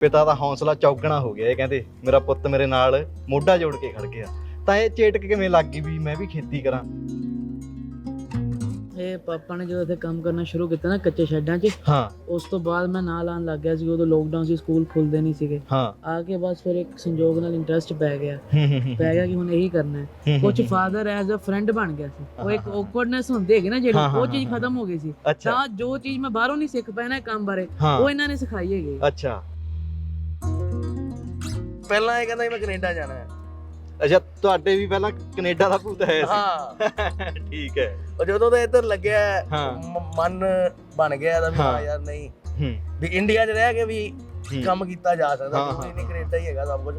ਪਿਤਾ ਦਾ ਹੌਸਲਾ ਚੌਗਣਾ ਹੋ ਗਿਆ ਇਹ ਕਹਿੰਦੇ ਮੇਰਾ ਪੁੱਤ ਮੇਰੇ ਨਾਲ ਮੋਢਾ ਜੋੜ ਕੇ ਖੜ ਗਿਆ। ਤਾਂ ਇਹ ਚੇਟਕ ਕਿਵੇਂ ਲੱਗ ਗਈ ਵੀ ਮੈਂ ਵੀ ਖੇਤੀ ਕਰਾਂ? ਇਹ ਪਾਪਾ ਨੇ ਜਦੋਂ ਇੱਥੇ ਕੰਮ ਕਰਨਾ ਸ਼ੁਰੂ ਕੀਤਾ ਨਾ ਕੱਚੇ ਸ਼ੈੱਡਾਂ 'ਚ ਹਾਂ। ਉਸ ਤੋਂ ਬਾਅਦ ਮੈਂ ਨਾਲ ਆਉਣ ਲੱਗ ਗਿਆ ਸੀ ਉਦੋਂ ਲੋਕਡਾਊਨ ਸੀ ਸਕੂਲ ਖੁੱਲਦੇ ਨਹੀਂ ਸੀਗੇ। ਹਾਂ। ਆ ਕੇ ਬਸ ਫਿਰ ਇੱਕ ਸੰਯੋਗ ਨਾਲ ਇੰਟਰਸਟ ਪੈ ਗਿਆ। ਪੈ ਗਿਆ ਕਿ ਹੁਣ ਇਹੀ ਕਰਨਾ ਹੈ। ਕੁਝ ਫਾਦਰ ਐਜ਼ ਅ ਫਰੈਂਡ ਬਣ ਗਿਆ ਸੀ। ਉਹ ਇੱਕ ਔਕਵਰਡਨੈਸ ਹੁੰਦੀ ਹੈਗੀ ਨਾ ਜਿਹੜੀ ਉਹ ਚੀਜ਼ ਖਤਮ ਹੋ ਗਈ ਸੀ। ਤਾਂ ਜੋ ਚੀਜ਼ ਮੈਂ ਬਾਹਰੋਂ ਨਹੀਂ ਸਿੱਖ ਪਾਇਆ ਨਾ ਇਹ ਕੰਮ ਬਾਰੇ ਉਹ ਇਹਨਾਂ ਨੇ ਸਿਖਾਈ ਹੈਗੀ। ਅੱਛਾ। ਪਹਿਲਾਂ ਇਹ ਕਹਿੰਦਾ ਸੀ ਮੈਂ ਕੈਨੇਡਾ ਜਾਣਾ ਹੈ। ਅੱਛਾ ਤੁਹਾਡੇ ਵੀ ਪਹਿਲਾਂ ਕੈਨੇਡਾ ਦਾ ਭੂਤ ਹੈ। ਸੀ ਹਾਂ। ਠੀਕ ਹੈ। ਉਹ ਜਦੋਂ ਦਾ ਇੱਧਰ ਲੱਗਿਆ ਹਾਂ। ਮ- ਮਨ ਬਣ ਗਿਆ ਇਹਦਾ ਵੀ ਹਾਂ। ਹਾਂ ਯਾਰ ਨਹੀਂ। ਹੂੰ। ਵੀ ਇੰਡੀਆ 'ਚ ਰਹਿ ਕੇ ਵੀ ਹੂੰ। ਕੰਮ ਕੀਤਾ ਜਾ ਸਕਦਾ ਹਾਂ, ਨਹੀਂ ਕੈਨੇਡਾ ਹੀ ਹੈਗਾ ਸਭ ਕੁਝ।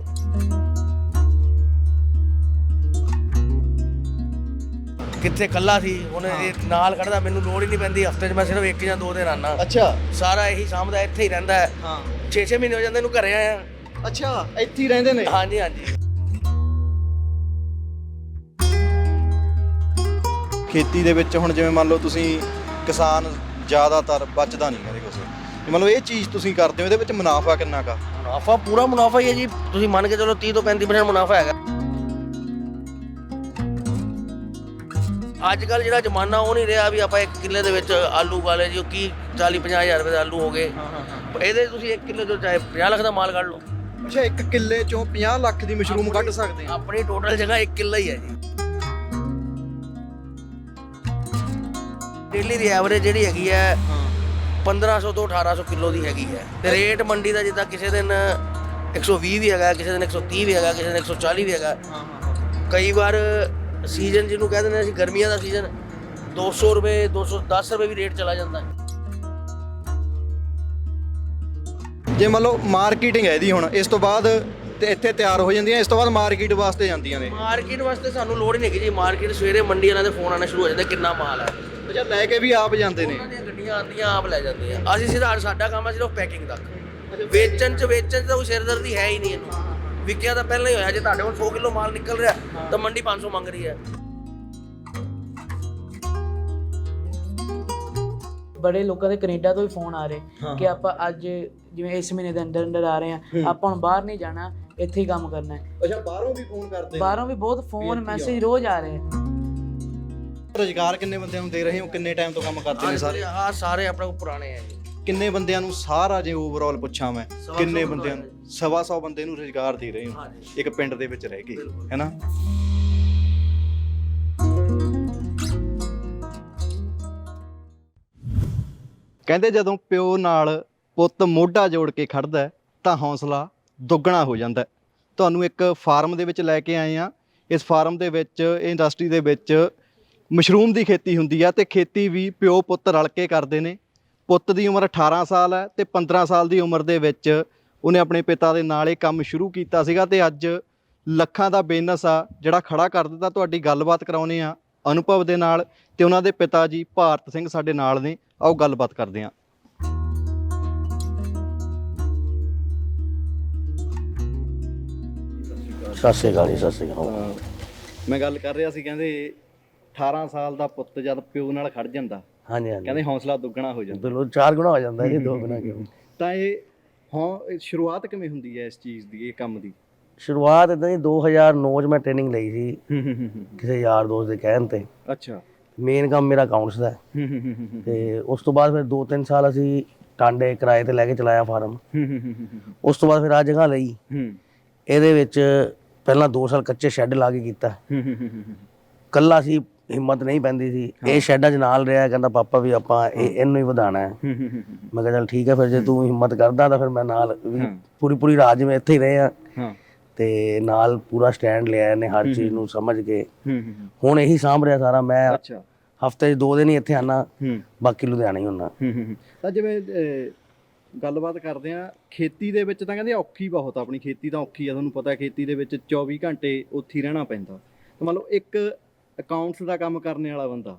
ਕਿੱਥੇ ਕੱਲਾ ਸੀ ਉਹਨੇ ਇਹ ਨਾਲ ਖੜਦਾ ਮੈਨੂੰ ਲੋੜ ਹੀ ਨਹੀਂ ਪੈਂਦੀ ਹਫ਼ਤੇ 'ਚ ਮੈਂ ਸਿਰਫ ਇੱਕ ਜਾਂ ਦੋ ਦਿਨ ਆਨਾ ਅੱਛਾ। ਸਾਰਾ ਇਹੀ ਸਾਂਭਦਾ ਇੱਥੇ ਹੀ ਰਹਿੰਦਾ ਹੈ। ਹਾਂ। 6-6 ਮਹੀਨੇ ਹੋ ਜਾਂਦੇ ਇਹਨੂੰ ਘਰੇ ਆਇਆ ਅੱਛਾ ਇੱਥੇ ਹੀ ਰਹਿੰਦੇ ਨੇ? ਹਾਂਜੀ ਹਾਂਜੀ। ਖੇਤੀ ਦੇ ਵਿੱਚ ਹੁਣ ਜਿਵੇਂ ਮੰਨ ਲਓ ਤੁਸੀਂ ਕਿਸਾਨ ਜ਼ਿਆਦਾਤਰ ਬਚਦਾ ਨਹੀਂ ਜੇ ਮੰਨ ਲਓ ਇਹ ਚੀਜ਼ ਤੁਸੀਂ ਕਰਦੇ ਹੋ ਇਹਦੇ ਵਿੱਚ ਮੁਨਾਫਾ ਕਿੰਨਾ ਕਾ ਮੁਨਾਫਾ ਪੂਰਾ ਮੁਨਾਫਾ ਹੀ ਹੈ ਜੀ। ਤੁਸੀਂ ਮੰਨ ਕੇ ਚਲੋ 30 ਤੋਂ 35% ਮੁਨਾਫਾ ਹੈਗਾ। ਅੱਜ ਕੱਲ ਜਿਹੜਾ ਜ਼ਮਾਨਾ ਉਹ ਨਹੀਂ ਰਿਹਾ ਵੀ ਆਪਾਂ ਇੱਕ ਕਿੱਲੇ ਦੇ ਵਿੱਚ ਆਲੂ ਵਾਲੇ ਜੀ ਕੀ 40 50 ਹਜ਼ਾਰ ਰੁਪਏ ਦੇ ਆਲੂ ਹੋ ਗਏ। ਇਹਦੇ 'ਚ ਤੁਸੀਂ ਇੱਕ ਕਿੱਲੇ ਤੋਂ ਚਾਹੇ 50 ਲੱਖ ਦਾ ਮਾਲ ਕੱਢ ਲਓ। ਅੱਛਾ ਇੱਕ ਕਿੱਲੇ ਚੋਂ 50 ਲੱਖ ਦੀ ਮਸ਼ਰੂਮ ਕੱਢ ਸਕਦੇ ਆ ਆਪਣੀ ਟੋਟਲ ਜਗ੍ਹਾ ਇੱਕ ਕਿੱਲਾ ਹੀ ਹੈ ਜੀ। ਡੇਲੀ ਦੀ ਐਵਰੇਜ ਜਿਹੜੀ ਹੈਗੀ ਹੈ 1500 ਤੋਂ 1800 ਕਿਲੋ ਦੀ ਹੈਗੀ ਹੈ। ਤੇ ਰੇਟ ਮੰਡੀ ਦਾ ਜਿੱਦਾਂ ਕਿਸੇ ਦਿਨ 120 ਵੀ ਹੈਗਾ ਕਿਸੇ ਦਿਨ 130 ਵੀ ਹੈਗਾ ਕਿਸੇ ਦਿਨ 140 ਵੀ ਹੈਗਾ। ਕਈ ਵਾਰ ਸੀਜ਼ਨ ਜਿਹਨੂੰ ਕਹਿੰਦੇ ਨੇ ਅਸੀਂ ਗਰਮੀਆਂ ਦਾ ਸੀਜ਼ਨ 200 ਰੁਪਏ 210 ਰੁਪਏ ਵੀ ਰੇਟ ਚਲਾ ਜਾਂਦਾ ਹੈ। ਜੇ ਮੰਨ ਲਓ ਮਾਰਕੀਟਿੰਗ ਹੈ ਇਹਦੀ ਹੁਣ ਇਸ ਤੋਂ ਬਾਅਦ ਤੇ ਇੱਥੇ ਤਿਆਰ ਹੋ ਜਾਂਦੀਆਂ ਇਸ ਤੋਂ ਬਾਅਦ ਮਾਰਕੀਟ ਵਾਸਤੇ ਜਾਂਦੀਆਂ ਨੇ। ਮਾਰਕੀਟ ਵਾਸਤੇ ਸਾਨੂੰ ਲੋੜ ਹੀ ਨਹੀਂ ਹੈਗੀ ਜੀ। ਮਾਰਕੀਟ ਸਵੇਰੇ ਮੰਡੀ ਵਾਲਿਆਂ ਦੇ ਫੋਨ ਆਉਣਾ ਸ਼ੁਰੂ ਹੋ ਜਾਂਦੇ ਕਿੰਨਾ ਮਾਲ ਹੈ। ਅੱਛਾ ਲੈ ਕੇ ਵੀ ਆਪ ਜਾਂਦੇ ਨੇ। ਉਹਨਾਂ ਦੀਆਂ ਗੱਡੀਆਂ ਆਉਂਦੀਆਂ ਆਪ ਲੈ ਜਾਂਦੇ ਆ ਅਸੀਂ ਸਿੱਧਾ ਸਾਡਾ ਕੰਮ ਹੈ ਸਿਰਫ ਪੈਕਿੰਗ ਤੱਕ ਵੇਚਣ ਚ ਵੇਚਣ ਤਾਂ ਕੋਈ ਸਿਰਦਰਦੀ ਹੈ ਹੀ ਨਹੀਂ ਇਹਨੂੰ। ਵਿਕਿਆ ਤਾਂ ਪਹਿਲਾਂ ਹੀ ਹੋਇਆ ਜੇ ਤੁਹਾਡੇ ਕੋਲ 100 ਕਿਲੋ ਮਾਲ ਨਿਕਲ ਰਿਹਾ ਤਾਂ ਮੰਡੀ 500 ਮੰਗ ਰਹੀ ਹੈ। ਬੜੇ ਲੋਕਾਂ ਦੇ ਕੈਨੇਡਾ ਤੋਂ ਵੀ ਫੋਨ ਆ ਰਹੇ ਕਿ ਆਪਾਂ ਅੱਜ ਜਿਵੇਂ ਇਸ ਮਹੀਨੇ ਦੇ ਅੰਦਰ ਅੰਦਰ ਆ ਰਹੇ ਆ ਆਪਾਂ ਹੁਣ ਬਾਹਰ ਨਹੀਂ ਜਾਣਾ ਇੱਥੇ ਹੀ ਕੰਮ ਕਰਨਾ ਹੈ। ਅੱਛਾ ਬਾਹਰੋਂ ਵੀ ਫੋਨ ਕਰਦੇ ਬਾਹਰੋਂ ਵੀ ਬਹੁਤ ਫੋਨ ਮੈਸੇਜ ਰੋਜ਼ ਆ ਰਹੇ ਆ। ਰੋਜ਼ਗਾਰ ਕਿੰਨੇ ਬੰਦਿਆਂ ਨੂੰ ਦੇ ਰਹੇ ਹੋ? ਕਿੰਨੇ ਟਾਈਮ ਤੋਂ ਕੰਮ ਕਰਦੇ ਨੇ ਸਾਰੇ? ਆ ਸਾਰੇ ਆਪਣੇ ਕੋਲ ਪੁਰਾਣੇ ਆ ਜੀ। ਕਿੰਨੇ ਬੰਦਿਆਂ ਨੂੰ ਸਾਰਾ ਜੇ ਓਵਰਆਲ ਪੁੱਛਾਂ ਮੈਂ ਸਵਾ ਕਿੰਨੇ ਸੌ ਬੰਦਿਆਂ ਨੂੰ? ਸਵਾ ਸੌ ਬੰਦੇ ਨੂੰ ਰੋਜ਼ਗਾਰ ਦੇ ਰਹੇ ਹੋ। ਹਾਂਜੀ ਇੱਕ ਪਿੰਡ ਦੇ ਵਿੱਚ ਰਹਿ ਕੇ ਹੈਨਾ? ਕਹਿੰਦੇ ਜਦੋਂ ਪਿਓ ਨਾਲ ਪੁੱਤ ਮੋਢਾ ਜੋੜ ਕੇ ਖੜਦਾ ਹੈ, ਤਾਂ ਹੌਸਲਾ ਦੁੱਗਣਾ ਹੋ ਜਾਂਦਾ ਹੈ। ਤੁਹਾਨੂੰ ਇੱਕ ਫਾਰਮ ਦੇ ਵਿੱਚ ਲੈ ਕੇ ਆਏ ਆ ਇਸ ਫਾਰਮ ਦੇ ਵਿੱਚ ਇਹ ਇੰਡਸਟਰੀ ਦੇ ਵਿੱਚ ਮਸ਼ਰੂਮ ਦੀ ਖੇਤੀ ਹੁੰਦੀ ਆ ਤੇ ਖੇਤੀ ਵੀ ਪਿਓ ਪੁੱਤ ਰਲ ਕੇ ਕਰਦੇ ਨੇ। ਪੁੱਤ ਦੀ ਉਮਰ 18 ਸਾਲ ਹੈ ਤੇ 15 ਸਾਲ ਦੀ ਉਮਰ ਦੇ ਵਿੱਚ ਉਹਨੇ ਆਪਣੇ ਪਿਤਾ ਦੇ ਨਾਲ ਇਹ ਕੰਮ ਸ਼ੁਰੂ ਕੀਤਾ ਸੀਗਾ ਤੇ ਅੱਜ ਲੱਖਾਂ ਦਾ ਬਿਜ਼ਨਸ ਆ ਜਿਹੜਾ ਖੜਾ ਕਰ ਦਿੱਤਾ। ਤੁਹਾਡੀ ਗੱਲਬਾਤ ਕਰਾਉਨੇ ਆ ਅਨੁਭਵ ਦੇ ਨਾਲ ਤੇ ਉਹਨਾਂ ਦੇ ਪਿਤਾ ਜੀ ਭਾਰਤ ਸਿੰਘ ਸਾਡੇ ਨਾਲ ਨੇ। ਆਓ ਗੱਲਬਾਤ ਕਰਦੇ ਆ ਸਤਿ ਸ਼੍ਰੀ ਅਕਾਲ ਜੀ ਸਤਿ ਸ਼੍ਰੀ ਅਕਾਲ। ਮੈਂ ਗੱਲ ਕਰ ਰਿਹਾ ਸੀ ਕਹਿੰਦੇ 18 ਸਾਲ ਦਾ ਪੁੱਤ ਜਦ ਪਿਓ ਨਾਲ ਖੜ ਜਾਂਦਾ ਹਾਂਜੀ ਹਾਂਜੀ। ਕਹਿੰਦੇ ਹੌਸਲਾ ਦੁੱਗਣਾ ਹੋ ਜਾਂਦਾ। ਬਿਲਕੁਲ ਚਾਰ ਗੁਣਾ ਹੋ ਜਾਂਦਾ ਜੀ ਦੋ ਗੁਣਾ ਕਿਉਂ? ਤਾਂ ਇਹ ਹਾਂ ਇਹ ਸ਼ੁਰੂਆਤ ਕਿਵੇਂ ਹੁੰਦੀ ਹੈ ਇਸ ਚੀਜ਼ ਦੀ ਇਹ ਕੰਮ ਦੀ? ਸ਼ੁਰੂਆਤ ਇਦਾਂ ਹੀ 2009 ਚ ਮੈਂ ਟ੍ਰੇਨਿੰਗ ਲਈ ਸੀ ਕਿਸੇ ਯਾਰ ਦੋਸਤ ਦੇ ਕਹਿਣ ਤੇ। ਅੱਛਾ। ਮੇਨ ਕੰਮ ਮੇਰਾ ਅਕਾਊਂਟਸ ਦਾ ਹੈ। ਤੇ ਉਸ ਤੋਂ ਬਾਅਦ ਫਿਰ 2-3 ਸਾਲ ਅਸੀਂ ਟਾਂਡੇ ਕਿਰਾਏ ਤੇ ਲੈ ਕੇ ਚਲਾਇਆ ਫਾਰਮ। ਉਸ ਤੋਂ ਬਾਅਦ ਫਿਰ ਆ ਜਗ੍ਹਾ ਲਈ। ਇਹਦੇ ਵਿੱਚ ਪਹਿਲਾਂ 2 ਸਾਲ ਕੱਚੇ ਸ਼ੈੱਡ ਲਾ ਕੇ ਕੀਤਾ। ਕੱਲਾ ਸੀ ਹਿੰਮਤ ਨਹੀਂ ਪੈਂਦੀ ਸੀ। ਇਹ ਸ਼ੈੱਡਾਂ 'ਚ ਨਾਲ ਰਿਹਾ ਕਹਿੰਦਾ ਪਾਪਾ ਵੀ ਆਪਾਂ ਇਹ ਇਹਨੂੰ ਹੀ ਵਧਾਣਾ ਹੈ। ਮੈਂ ਕਿਹਾ ਚੱਲ ਠੀਕ ਹੈ ਫਿਰ ਜੇ ਤੂੰ ਹਿੰਮਤ ਕਰਦਾ ਤਾਂ ਫਿਰ ਮੈਂ ਨਾਲ। ਪੂਰੀ ਪੂਰੀ ਰਾਤ ਜਿਵੇਂ ਇੱਥੇ ਹੀ ਰਹੇ ਆ ਤੇ ਨਾਲ ਪੂਰਾ ਸਟੈਂਡ ਲਿਆ ਇਹਨੇ ਹਰ ਚੀਜ਼ ਨੂੰ ਸਮਝ ਕੇ। ਹੁਣ ਇਹੀ ਸਾਂਭ ਰਿਹਾ ਸਾਰਾ। ਮੈਂ ਅੱਛਾ। ਹਫ਼ਤੇ 'ਚ ਦੋ ਦਿਨ ਹੀ ਇੱਥੇ ਆਣਾ ਬਾਕੀ ਲੁਧਿਆਣਾ ਹੀ ਹੁੰਨਾ। ਤਾਂ ਜਿਵੇਂ ਗੱਲਬਾਤ ਕਰਦੇ ਆ ਖੇਤੀ ਦੇ ਵਿੱਚ ਤਾਂ ਕਹਿੰਦੇ ਔਖੀ ਬਹੁਤ ਆ, ਆਪਣੀ। ਖੇਤੀ ਤਾਂ ਔਖੀ ਆ ਤੁਹਾਨੂੰ ਪਤਾ ਖੇਤੀ ਦੇ ਵਿੱਚ 24 ਘੰਟੇ ਉੱਥੇ ਹੀ ਰਹਿਣਾ ਪੈਂਦਾ। ਤਾਂ ਮੰਨ ਲਓ ਇੱਕ ਅਕਾਊਂਟਸ ਦਾ ਕੰਮ ਕਰਨ ਵਾਲਾ ਬੰਦਾ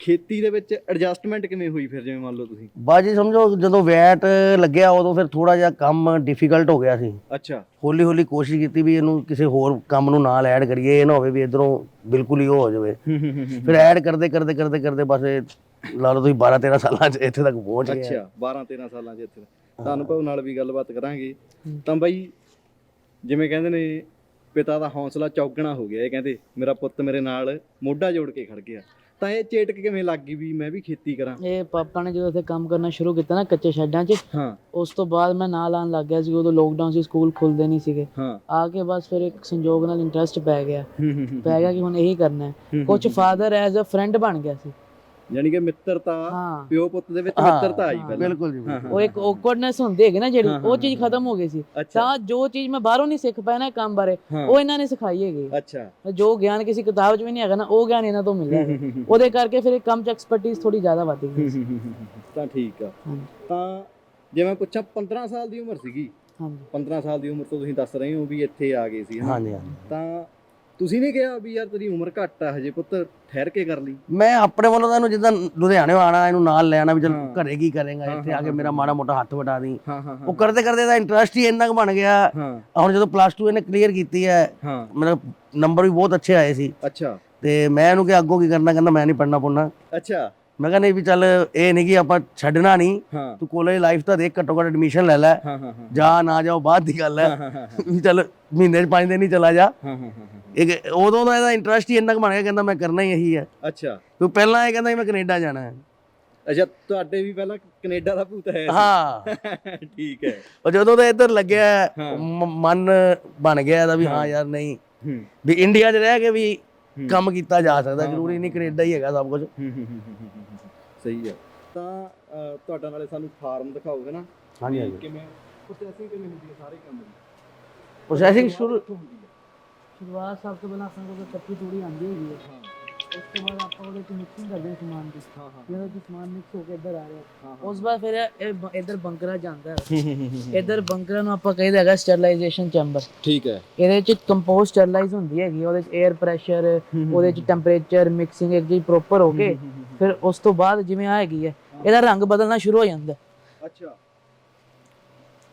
ਖੇਤੀ ਦੇ ਵਿੱਚ ਐਡਜਸਟਮੈਂਟ ਕਿਵੇਂ ਹੋਈ ਫਿਰ? ਜਿਵੇਂ ਮੰਨ ਲਓ ਤੁਸੀਂ। ਬਾਜੀ ਸਮਝੋ ਜਦੋਂ ਵੈਟ ਲੱਗਿਆ ਉਦੋਂ ਫਿਰ ਥੋੜਾ ਜਿਹਾ ਕੰਮ ਡਿਫਿਕਲਟ ਹੋ ਗਿਆ ਸੀ। ਅੱਛਾ। ਹੌਲੀ ਹੌਲੀ ਕੋਸ਼ਿਸ਼ ਕੀਤੀ ਵੀ ਇਹਨੂੰ ਕਿਸੇ ਹੋਰ ਕੰਮ ਨੂੰ ਨਾਲ ਐਡ ਕਰੀਏ ਇਹ ਨਾ ਹੋਵੇ ਵੀ ਇਧਰੋਂ ਬਿਲਕੁਲ ਹੀ ਉਹ ਹੋ ਜਾਵੇ। ਫਿਰ ਐਡ ਕਰਦੇ ਕਰਦੇ ਕਰਦੇ ਕਰਦੇ ਬਸ ਇਹ ਲਾ ਲਓ ਤੁਸੀਂ 12 13 ਸਾਲਾਂ ਚ ਇੱਥੇ ਤੱਕ ਪਹੁੰਚ ਗਏ ਅੱਛਾ 12 13 ਸਾਲਾਂ 'ਚ ਇੱਥੇ ਤਾਂ ਅਨੁਭਵ ਨਾਲ ਵੀ ਗੱਲਬਾਤ ਕਰਾਂਗੇ। ਤਾਂ ਬਾਈ ਜਿਵੇਂ ਕਹਿੰਦੇ ਨੇ ਪਿਤਾ ਦਾ ਹੌਸਲਾ ਚੌਗਣਾ ਹੋ ਗਿਆ ਇਹ ਕਹਿੰਦੇ ਮੇਰਾ ਪੁੱਤ ਮੇਰੇ ਨਾਲ ਮੋਢਾ ਜੋੜ ਕੇ ਖੜ ਗਿਆ। ਤਾਂ ਇਹ ਚੇਟਕ ਕਿਵੇਂ ਲੱਗ ਗਈ ਵੀ ਮੈਂ ਵੀ ਖੇਤੀ ਕਰਾਂ? ਇਹ ਪਾਪਾ ਨੇ ਜਦੋਂ ਇੱਥੇ ਕੰਮ ਕਰਨਾ ਸ਼ੁਰੂ ਕੀਤਾ ਨਾ ਕੱਚੇ ਸ਼ੈੱਡਾਂ 'ਚ ਹਾਂ। ਉਸ ਤੋਂ ਬਾਅਦ ਮੈਂ ਨਾਲ ਆਉਣ ਲੱਗ ਗਿਆ ਸੀ ਉਦੋਂ ਲੋਕਡਾਊਨ ਸੀ ਸਕੂਲ ਖੁੱਲਦੇ ਨਹੀਂ ਸੀਗੇ। ਹਾਂ। ਆ ਕੇ ਬਸ ਫਿਰ ਇੱਕ ਸੰਯੋਗ ਨਾਲ ਇੰਟਰਸਟ ਪੈ ਗਿਆ। ਪੈ ਗਿਆ ਕਿ ਹੁਣ ਇਹੀ ਕਰਨਾ ਹੈ। ਕੁਝ ਫਾਦਰ ਐਜ਼ ਅ ਫਰੈਂਡ ਬਣ ਗਿਆ ਸੀ। ਯਾਨੀ ਕਿ ਮਿੱਤਰਤਾ ਹਾਂ। ਪਿਓ ਪੁੱਤ ਦੇ ਵਿੱਚ ਹਾਂ, ਮਿੱਤਰਤਾ ਆਈ ਪਹਿਲਾਂ। ਬਿਲਕੁਲ ਜੀ ਉਹ ਇੱਕ ਔਕਵਰਡਨੈਸ ਹੁੰਦੀ ਹੈਗੀ ਨਾ ਜਿਹੜੀ ਹਾਂ, ਉਹ ਚੀਜ਼ ਖਤਮ ਹੋ ਗਈ ਸੀ। ਅੱਛਾ। ਤਾਂ ਜੋ ਚੀਜ਼ ਮੈਂ ਬਾਹਰੋਂ ਨਹੀਂ ਸਿੱਖ ਪਾਇਆ ਨਾ ਇਹ ਕੰਮ ਬਾਰੇ ਹਾਂ। ਉਹ ਇਹਨਾਂ ਨੇ ਸਿਖਾਈ ਹੈਗੀ। ਅੱਛਾ। ਜੋ ਗਿਆਨ ਕਿਸੇ ਕਿਤਾਬ 'ਚ ਵੀ ਨਹੀਂ ਹੈਗਾ ਨਾ ਉਹ ਗਿਆਨ ਇਹਨਾਂ ਤੋਂ ਮਿਲਿਆ ਹੈ ਉਹਦੇ ਕਰਕੇ ਫਿਰ ਇਹ ਕੰਮ 'ਚ ਐਕਸਪਰਟਿਜ਼ ਥੋੜੀ ਜ਼ਿਆਦਾ ਵੱਧ ਗਈ। ਤਾਂ ਠੀਕ ਆ। ਹਾਂਜੀ। ਤਾਂ ਜੇ ਮੈਂ ਪੁੱਛਾਂ 15 ਸਾਲ ਦੀ ਉਮਰ ਸੀਗੀ। ਹਾਂਜੀ। 15 ਸਾਲ ਦੀ ਉਮਰ ਤੋਂ ਤੁਸੀਂ ਦੱਸ ਰਹੇ ਹੋ ਵੀ ਇੱਥੇ ਆ ਗਏ ਸੀ ਹਨਾ? ਹਾਂਜੀ ਹਾਂਜੀ। ਤਾਂ ਤੁਸੀਂ ਨਹੀਂ ਕਿਹਾ ਵੀ ਯਾਰ ਤੇਰੀ ਉਮਰ ਘੱਟ ਆ ਹਜੇ ਪੁੱਤ ਠਹਿਰ ਕੇ ਕਰ ਲਈ। ਮੈਂ ਆਪਣੇ ਵੱਲੋਂ ਤਾਂ ਇਹਨੂੰ ਜਿੱਦਾਂ ਲੁਧਿਆਣੇ ਆਣਾ ਇਹਨੂੰ ਨਾਲ ਲੈ ਆਣਾ ਵੀ ਚਲ। ਘਰੇ ਕੀ ਕਰੇਗਾ ਇੱਥੇ ਆ ਕੇ ਮੇਰਾ ਮਾੜਾ ਮੋਟਾ ਹੱਥ ਵਟਾ ਦੀ ਉਹ ਕਰਦੇ ਕਰਦੇ ਦਾ ਇੰਟਰਸਟ ਹੀ ਇੰਨਾ ਕੁ ਬਣ ਗਿਆ। ਹੁਣ ਜਦੋਂ ਪਲੱਸ 2 ਇਹਨੇ ਕਲੀਅਰ ਕੀਤੀ ਹੈ ਮੇਰਾ ਨੰਬਰ ਵੀ ਬਹੁਤ ਅੱਛੇ ਆਏ ਸੀ। ਅੱਛਾ। ਤੇ ਮੈਂ ਇਹਨੂੰ ਕਿ ਅੱਗੋਂ ਕੀ ਕਰਨਾ ਕਹਿੰਦਾ ਮੈਂ ਨਹੀਂ ਪੜਨਾ ਪੁੜਨਾ ਅੱਛਾ। ਮੈਂ ਕਹਿੰਦਾ ਵੀ ਚੱਲ ਇਹ ਨਹੀਂ ਕਿ ਆਪਾਂ ਛੱਡਣਾ ਨਹੀਂ ਹਾਂ। ਤੂੰ ਕਾਲਜ ਲਾਈਫ ਤਾਂ ਦੇਖ ਘੱਟੋ ਘੱਟ ਐਡਮਿਸ਼ਨ ਲੈ ਲੈ। ਹਾਂ ਹਾਂ ਹਾਂ। ਜਾ ਨਾ ਜਾਓ ਬਾਅਦ ਦੀ ਗੱਲ ਹਾਂ। ਵੀ ਚੱਲ ਮਹੀਨੇ ਚ ਪੰਜ ਦਿਨ ਹੀ ਚਲਾ ਜਾ। ਹਾਂ ਹਾਂ ਹਾਂ ਇੱਕ ਉਦੋਂ ਦਾ ਇਹਦਾ ਇੰਟਰਸਟ ਹੀ ਇੰਨਾ ਕੁ ਬਣ ਗਿਆ ਕਹਿੰਦਾ ਮੈਂ ਕਰਨਾ ਹੀ ਇਹੀ ਹੈ। ਅੱਛਾ। ਤੂੰ ਪਹਿਲਾਂ ਇਹ ਕਹਿੰਦਾ ਸੀ ਮੈਂ ਕੈਨੇਡਾ ਜਾਣਾ ਹੈ। ਅੱਛਾ ਤੁਹਾਡੇ ਵੀ ਪਹਿਲਾਂ ਕੈਨੇਡਾ ਦਾ ਭੂਤ ਹੈ। ਹਾਂ। ਠੀਕ ਹੈ। ਉਹ ਜਦੋਂ ਦਾ ਇੱਧਰ ਲੱਗਿਆ। ਮ- ਮਨ ਬਣ ਗਿਆ ਇਹਦਾ ਵੀ ਹਾਂ ਯਾਰ ਨਹੀਂ। ਹੂੰ। ਵੀ ਇੰਡੀਆ 'ਚ ਰਹਿ ਕੇ ਵੀ। ਕੰਮ ਕੀਤਾ ਜਾ ਸਕਦਾ ਜ਼ਰੂਰੀ ਨਹੀਂ ਕੈਨੇਡਾ ਹੀ ਹੈਗਾ ਸਭ ਕੁਝ ਹੂੰ, ਹੂੰ, ਹੂੰ, ਹੂੰ, ਹੂੰ, ਹੂੰ। ਸਹੀ ਹੈ ਤਾਂ ਅਹ, ਤੁਹਾਡਾ ਨਾਲੇ ਸਾਨੂੰ ਫਾਰਮ ਦਿਖਾਓਗੇ ਨਾ? ਹਾਂਜੀ ਵੀ ਹਾਂਜੀ। ਕਿਵੇਂ ਪ੍ਰੋਸੈਸਿੰਗ ਕਿਵੇਂ ਹੁੰਦੀ ਹੈ ਸਾਰੇ ਕੰਮ ਦੀ? ਪ੍ਰੋਸੈਸਿੰਗ ਸ਼ੁਰੂ ਕਿੱਥੋਂ ਹੁੰਦੀ ਹੈ ਸ਼ੁਰੂਆਤ ਸਭ ਤੋਂ ਪਹਿਲਾਂ ਆਪਣੇ ਕੋਲ ਕੱਚੀ ਤੂੜੀ ਆਉਂਦੀ ਹੈਗੀ ਹੈ ਹਾਂ। ਉਸ ਤੋਂ ਬਾਅਦ ਆਪਾਂ ਉਹਦੇ 'ਚ ਮਿਕਸਿੰਗ ਕਰਦੇ ਹਾਂ ਸਮਾਨ ਦੀ। ਹਾਂ ਹਾਂ। ਜਦੋਂ ਕਿ ਸਮਾਨ ਮਿਕਸ ਹੋ ਕੇ ਇੱਧਰ ਆ ਰਿਹਾ। ਹਾਂ, ਉਸ ਬਾਅਦ ਫਿਰ ਇਹ ਬ- ਇੱਧਰ ਬੰਕਰਾ ਜਾਂਦਾ ਹੈ। ਹੂੰ, ਹੂੰ, ਹੂੰ, ਹੂੰ। ਇੱਧਰ ਬੰਕਰਾਂ ਨੂੰ ਆਪਾਂ ਕਹਿੰਦੇ ਹੈਗਾ ਸਟਰਲਾਈਜੇਸ਼ਨ ਚੈਂਬਰ ਠੀਕ ਹੈ। ਇਹਦੇ ਚ ਕੰਪੋਸਟ ਸਟਰਲਾਈਜ਼ ਹੁੰਦੀ ਹੈਗੀ ਉਹਦੇ ਚ 에ਅਰ ਪ੍ਰੈਸ਼ਰ ਉਹਦੇ ਚ ਟੈਂਪਰੇਚਰ ਮਿਕਸਿੰਗ ਇੱਕ ਜੀ ਪ੍ਰੋਪਰ ਹੋ ਕੇ ਫਿਰ ਉਸ ਤੋਂ ਬਾਅਦ ਜਿਵੇਂ ਆ ਹੈਗੀ ਹੈ ਇਹਦਾ ਰੰਗ ਬਦਲਣਾ ਸ਼ੁਰੂ ਹੋ ਜਾਂਦਾ। ਹੈ। ਅੱਛਾ।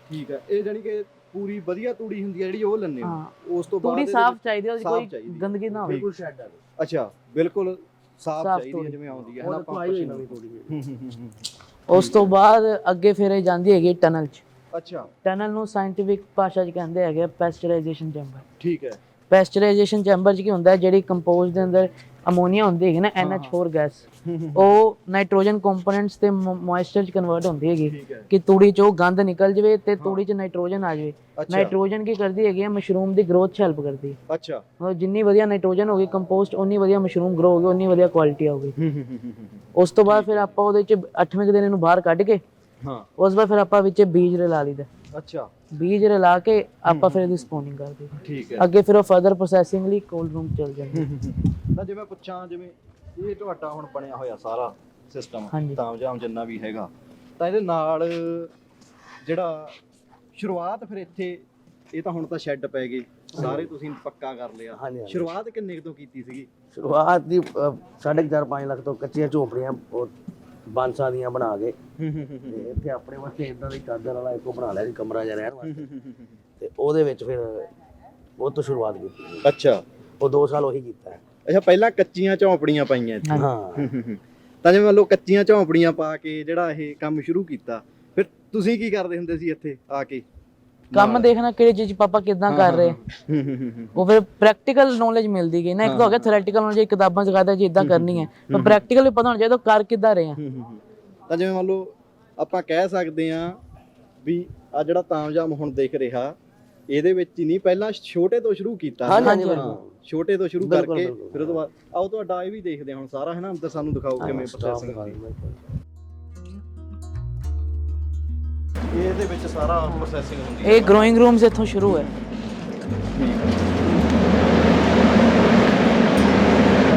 ਠੀਕ ਹੈ ਇਹ ਜਾਨੀ ਕਿ ਪੂਰੀ ਵਧੀਆ ਤੂੜੀ ਹੁੰਦੀ ਹੈ ਜਿਹੜੀ ਉਹ ਲੰਨੇ ਹਾਂ? ਉਸ ਤੋਂ ਬਾਅਦ ਤੂੜੀ ਇਹਦੇ ਸਾਫ਼ ਵਿੱਚ- ਚਾਹੀਦੀ ਹੈ ਉਹਦੀ ਸਾਫ਼ ਕੋਈ ਚਾਹੀਦੀ ਹੈ। ਗੰਦਗੀ ਨਾ ਹੋਵੇ। ਬਿਲਕੁਲ ਸ਼ੈਡ ਅੱਛਾ ਬਿਲਕੁਲ ਸਾਫ਼ ਸਾਫ਼ ਚਾਹੀਦੀ ਹੈ ਤੂੜੀ। ਜਿਵੇਂ ਆਉਂਦੀ ਹੈ ਉਹ ਹਨਾ ਤਾਂ ਆਈ ਹੋਈ ਪੰਪ ਨਵੀਂ ਥੋੜੀ ਹੂੰ ਹੂੰ ਹੂੰ ਹੂੰ। ਉਸ ਤੋਂ ਬਾਅਦ ਅੱਗੇ ਫਿਰ ਇਹ ਜਾਂਦੀ ਹੈਗੀ ਟਨਲ ਚ। ਅੱਛਾ। ਟਨਲ ਨੂੰ ਸਾਇੰਟਿਫਿਕ ਭਾਸ਼ਾ ਚ ਕਹਿੰਦੇ ਹੈਗੇ ਪੈਸਚਰਾਈਜੇਸ਼ਨ ਚੈਂਬਰ ਠੀਕ ਹੈ। ਪੈਸਚਰਾਈਜੇਸ਼ਨ ਚੈਂਬਰ ਚ ਕੀ ਹੁੰਦਾ ਹੈ ਜਿਹੜੀ ਕੰਪੋਸਟ ਦੇ ਅੰਦਰ ਅਮੋਨੀਆ ਹੁੰਦੀ ਹੈਗੀ ਨਾ NH4 ਗੈਸ। ਉਹ ਨਾਈਟ੍ਰੋਜਨ ਕੰਪੋਨੈਂਟਸ ਤੇ ਮੋਇਸਚਰ ਚ ਕਨਵਰਟ ਹੁੰਦੀ ਹੈਗੀ। ਠੀਕ ਹੈ। ਕਿ ਤੂੜੀ ਚੋਂ ਗੰਦ ਨਿਕਲ ਜਵੇ ਤੇ ਤੂੜੀ ਚ ਨਾਈਟ੍ਰੋਜਨ ਆ ਜਾਵੇ। ਅੱਛਾ। ਨਾਈਟ੍ਰੋਜਨ ਕੀ ਕਰਦੀ ਹੈਗੀ ਹੈ ਮਸ਼ਰੂਮ ਦੀ ਗਰੋਥ 'ਚ ਹੈਲਪ ਕਰਦੀ। ਹੈ ਅੱਛਾ। ਮਤਲਬ ਜਿੰਨੀ ਵਧੀਆ ਨਾਈਟ੍ਰੋਜਨ ਹੋਗੀ ਕੰਪੋਸਟ ਉਨੀ ਵਧੀਆ ਮਸ਼ਰੂਮ ਗਰੋ ਹੋਗੀ ਉਨੀ ਵਧੀਆ ਕੁਆਲਿਟੀ ਹੂੰ। ਉਸ ਤੋਂ ਬਾਅਦ ਫਿਰ ਆਪਾਂ ਉਹਦੇ ਚ 8ਵੇਂ ਕੁ ਦਿਨ ਇਹਨੂੰ ਬਾਹਰ ਕੱਢ ਕੇ ਹਾਂ। ਉਸ ਬਾਅਦ ਫਿਰ ਆਪਾਂ ਵਿੱਚ ਬੀਜ ਰਲਾ ਲਈਦਾ। ਅੱਛਾ। ਬੀਜ ਰਲਾ ਕੇ ਆਪਾਂ ਫਿਰ ਇਹਦੀ ਸਪੋਨਿੰਗ ਕਰਦੇ ਹਾਂ ਠੀਕ ਹੈ। ਅੱਗੇ ਫਿਰ ਉਹ ਫਰਦਰ ਪ੍ਰੋਸੈਸਿੰਗ ਲਈ ਕੋਲਡ ਰੂਮ ਚਲ ਜਾਂਦੇ ਤਾਂ ਜਿਵੇਂ ਪੁੱਛਾਂ ਜਿਵੇਂ ਇਹ ਤੁਹਾਡਾ ਹੁਣ ਬਣਿਆ ਹੋਇਆ ਸਾਰਾ ਸਿਸਟਮ। ਤਾਮਜਾਮ ਜਿੰਨਾ ਵੀ ਹੈਗਾ ਤਾਂ ਇਹਦੇ ਨਾਲ ਜਿਹੜਾ ਸ਼ੁਰੂਆਤ ਫਿਰ ਇੱਥੇ ਇਹ ਤਾਂ ਹੁਣ ਤਾਂ ਸ਼ੈੱਡ ਪੈ ਗਏ ਸਾਰੇ ਤੁਸੀਂ ਪੱਕਾ ਕਰ ਲਿਆ। ਸ਼ੁਰੂਆਤ ਕਿੰਨੇ ਤੋਂ ਕੀਤੀ ਸੀਗੀ? ਸ਼ੁਰੂਆਤ ਦੀ 4.5 5 ਲੱਖ ਤੋਂ ਕੱਚੀਆਂ ਝੋਪੜੀਆਂ ਬਾਂਸਾਂ ਦੀਆਂ ਬਣਾ ਕੇ। ਤੇ ਇੱਥੇ ਆਪਣੇ ਵਾਸਤੇ ਇਦਾਂ ਦੀ ਚਾਦਰ ਵਾਲਾ ਇੱਕੋ ਬਣਾ ਲਿਆ ਸੀ ਕਮਰਾ ਜਿਹਾ ਰਹਿਣ ਵਾਸਤੇ। ਤੇ ਉਹਦੇ ਵਿੱਚ ਫਿਰ ਉਹ ਤੋਂ ਸ਼ੁਰੂਆਤ ਕੀਤੀ। ਅੱਛਾ। ਉਹ 2 ਸਾਲ ਉਹੀ ਕੀਤਾ ਹੈ। ਅੱਛਾ ਪਹਿਲਾਂ ਕੱਚੀਆਂ ਝੌਂਪੜੀਆਂ ਪਾਈਆਂ ਇੱਥੇ। ਹਾਂ। ਤਾਂ ਜਿਵੇਂ ਮੰਨ ਲਓ ਕੱਚੀਆਂ ਝੌਂਪੜੀਆਂ ਪਾ ਕੇ ਜਿਹੜਾ ਇਹ ਕੰਮ ਸ਼ੁਰੂ ਕੀਤਾ ਫਿਰ ਤੁਸੀਂ ਕੀ ਕਰਦੇ ਹੁੰਦੇ ਸੀ ਇੱਥੇ ਆ ਕੇ? ਕੰਮ ਦੇਖਣਾ ਕਿਹੜੀ ਚੀਜ਼ ਪਾਪਾ ਕਿਦਾਂ ਕਰ ਰਹੇ। ਉਹ ਫਿਰ ਪ੍ਰੈਕਟੀਕਲ ਨੌਲੇਜ ਮਿਲਦੀ ਗਈ। ਨਾ ਇੱਕ ਤਾਂ ਹੋ ਗਿਆ ਥਿਓਰੈਟੀਕਲ ਨੌਲੇਜ ਕਿਤਾਬਾਂ ਚ ਕਹਦਾ ਜੀ ਇਦਾਂ ਕਰਨੀ ਹੈ। ਪਰ ਪ੍ਰੈਕਟੀਕਲ ਵੀ ਪਤਾ ਹੋਣਾ ਚਾਹੀਦਾ ਕਰ ਕਿੱਦਾਂ ਰਹੇ ਆ। ਤਾਂ ਜਿਵੇਂ ਮੰਨ ਲਓ ਆਪਾਂ ਕਹਿ ਸਕਦੇ ਆ ਵੀ ਆ ਜਿਹੜਾ ਤਾਮਜਾਮ ਹੁਣ ਦਿਖ ਰਿਹਾ ਇਹਦੇ ਵਿੱਚ ਹੀ ਨਹੀਂ ਪਹਿਲਾਂ ਛੋਟੇ ਤੋਂ ਸ਼ੁਰੂ ਕੀਤਾ ਹਾਂ, ਹਾਂਜੀ, ਛੋਟੇ ਤੋਂ ਸ਼ੁਰੂ ਕਰਕੇ। ਫਿਰ ਉਹ ਤੋਂ ਬਾਅਦ ਆਓ ਤੁਹਾਡਾ ਇਹ ਵੀ ਦੇਖਦੇ ਹਾਂ ਹੁਣ ਸਾਰਾ ਹੈ ਨਾ? ਅੰਦਰ ਸਾਨੂੰ ਦਿਖਾਓ ਕਿਵੇਂ ਪ੍ਰੋਸੈਸਿੰਗ ਹੁੰਦੀ ਇਹਦੇ ਵਿੱਚ ਸਾਰਾ ਪ੍ਰੋਸੈਸਿੰਗ ਹੁੰਦੀ ਇਹ ਗਰੋਇੰਗ ਰੂਮਸ ਇੱਥੋਂ ਸ਼ੁਰੂ ਹੈ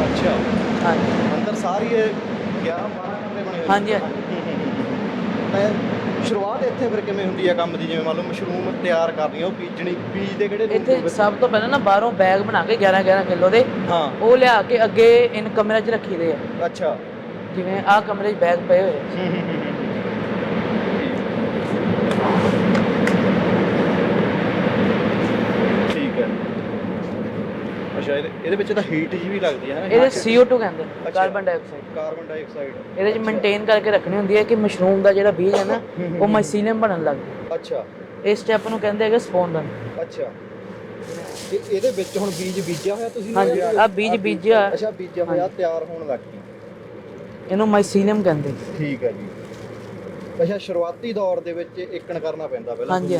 ਅੱਛਾ। ਹਾਂਜੀ। ਅੰਦਰ ਸਾਰੀ ਇਹ 11 12 ਕਮਰੇ ਬਣੇ ਹੋਏ ਹਾਂਜੀ, ਤਾਂ ਸ਼ੁਰੂਆਤ ਇੱਥੇ ਫਿਰ ਕਿਵੇਂ ਹੁੰਦੀ ਹੈ ਕੰਮ ਦੀ? ਜਿਵੇਂ ਮੰਨ ਲਓ ਮਸ਼ਰੂਮ ਤਿਆਰ ਕਰਨੀ ਉਹ ਬੀਜਣੀ ਬੀਜ ਦੇ ਕਿਹੜੇ ਇੱਥੇ? ਸਭ ਤੋਂ ਪਹਿਲਾਂ ਨਾ ਬਾਹਰੋਂ ਬੈਗ ਬਣਾ ਕੇ 11 11 ਕਿਲੋ ਦੇ ਹਾਂ। ਉਹ ਲਿਆ ਕੇ ਅੱਗੇ ਇਨ ਕਮਰੇ 'ਚ ਰੱਖੀਦੇ ਆ। ਅੱਛਾ। ਜਿਵੇਂ ਆਹ ਕਮਰੇ 'ਚ ਬੈਗ ਪਏ ਹੋਏ ਆ। ਠੀਕ ਹੈ ਅੱਛਾ ਇਹਦੇ ਵਿੱਚ ਤਾਂ ਹੀਟ ਜੀ ਵੀ ਲੱਗਦੀ ਹੈ ਨਾ ਇਹਦੇ CO2 ਕਹਿੰਦੇ ਕਾਰਬਨ ਡਾਈਆਕਸਾਈਡ ਕਾਰਬਨ ਡਾਈਆਕਸਾਈਡ ਇਹਦੇ ਚ ਮੇਨਟੇਨ ਕਰਕੇ ਰੱਖਣੀ ਹੁੰਦੀ ਹੈ ਕਿ ਮਸ਼ਰੂਮ ਦਾ ਜਿਹੜਾ ਬੀਜ ਹੈ ਨਾ ਉਹ ਮਾਈਸੀਲੀਅਮ ਬਣਨ ਲੱਗ ਅੱਛਾ। ਇਸ ਸਟੈਪ ਨੂੰ ਕਹਿੰਦੇ ਹੈਗੇ ਸਪੌਂਡਨ ਅੱਛਾ। ਤੇ ਇਹਦੇ ਵਿੱਚ ਹੁਣ ਬੀਜ ਬੀਜਿਆ ਹੋਇਆ ਤੁਸੀਂ ਹਾਂਜੀ ਆ ਬੀਜ ਬੀਜਿਆ। ਅੱਛਾ ਬੀਜਿਆ ਹੋਇਆ ਤਿਆਰ ਹੋਣ ਲੱਗ ਗਈ ਇਹਨੂੰ ਮਾਈਸੀਲੀਅਮ ਕਹਿੰਦੇ। ਠੀਕ ਹੈ ਜੀ। ਅੱਛਾ ਸ਼ੁਰੂਆਤੀ ਦੌਰ ਦੇ ਵਿੱਚ ਇੱਕਣ ਕਰਨਾ ਪੈਂਦਾ ਪਹਿਲਾਂ ਹਾਂਜੀ।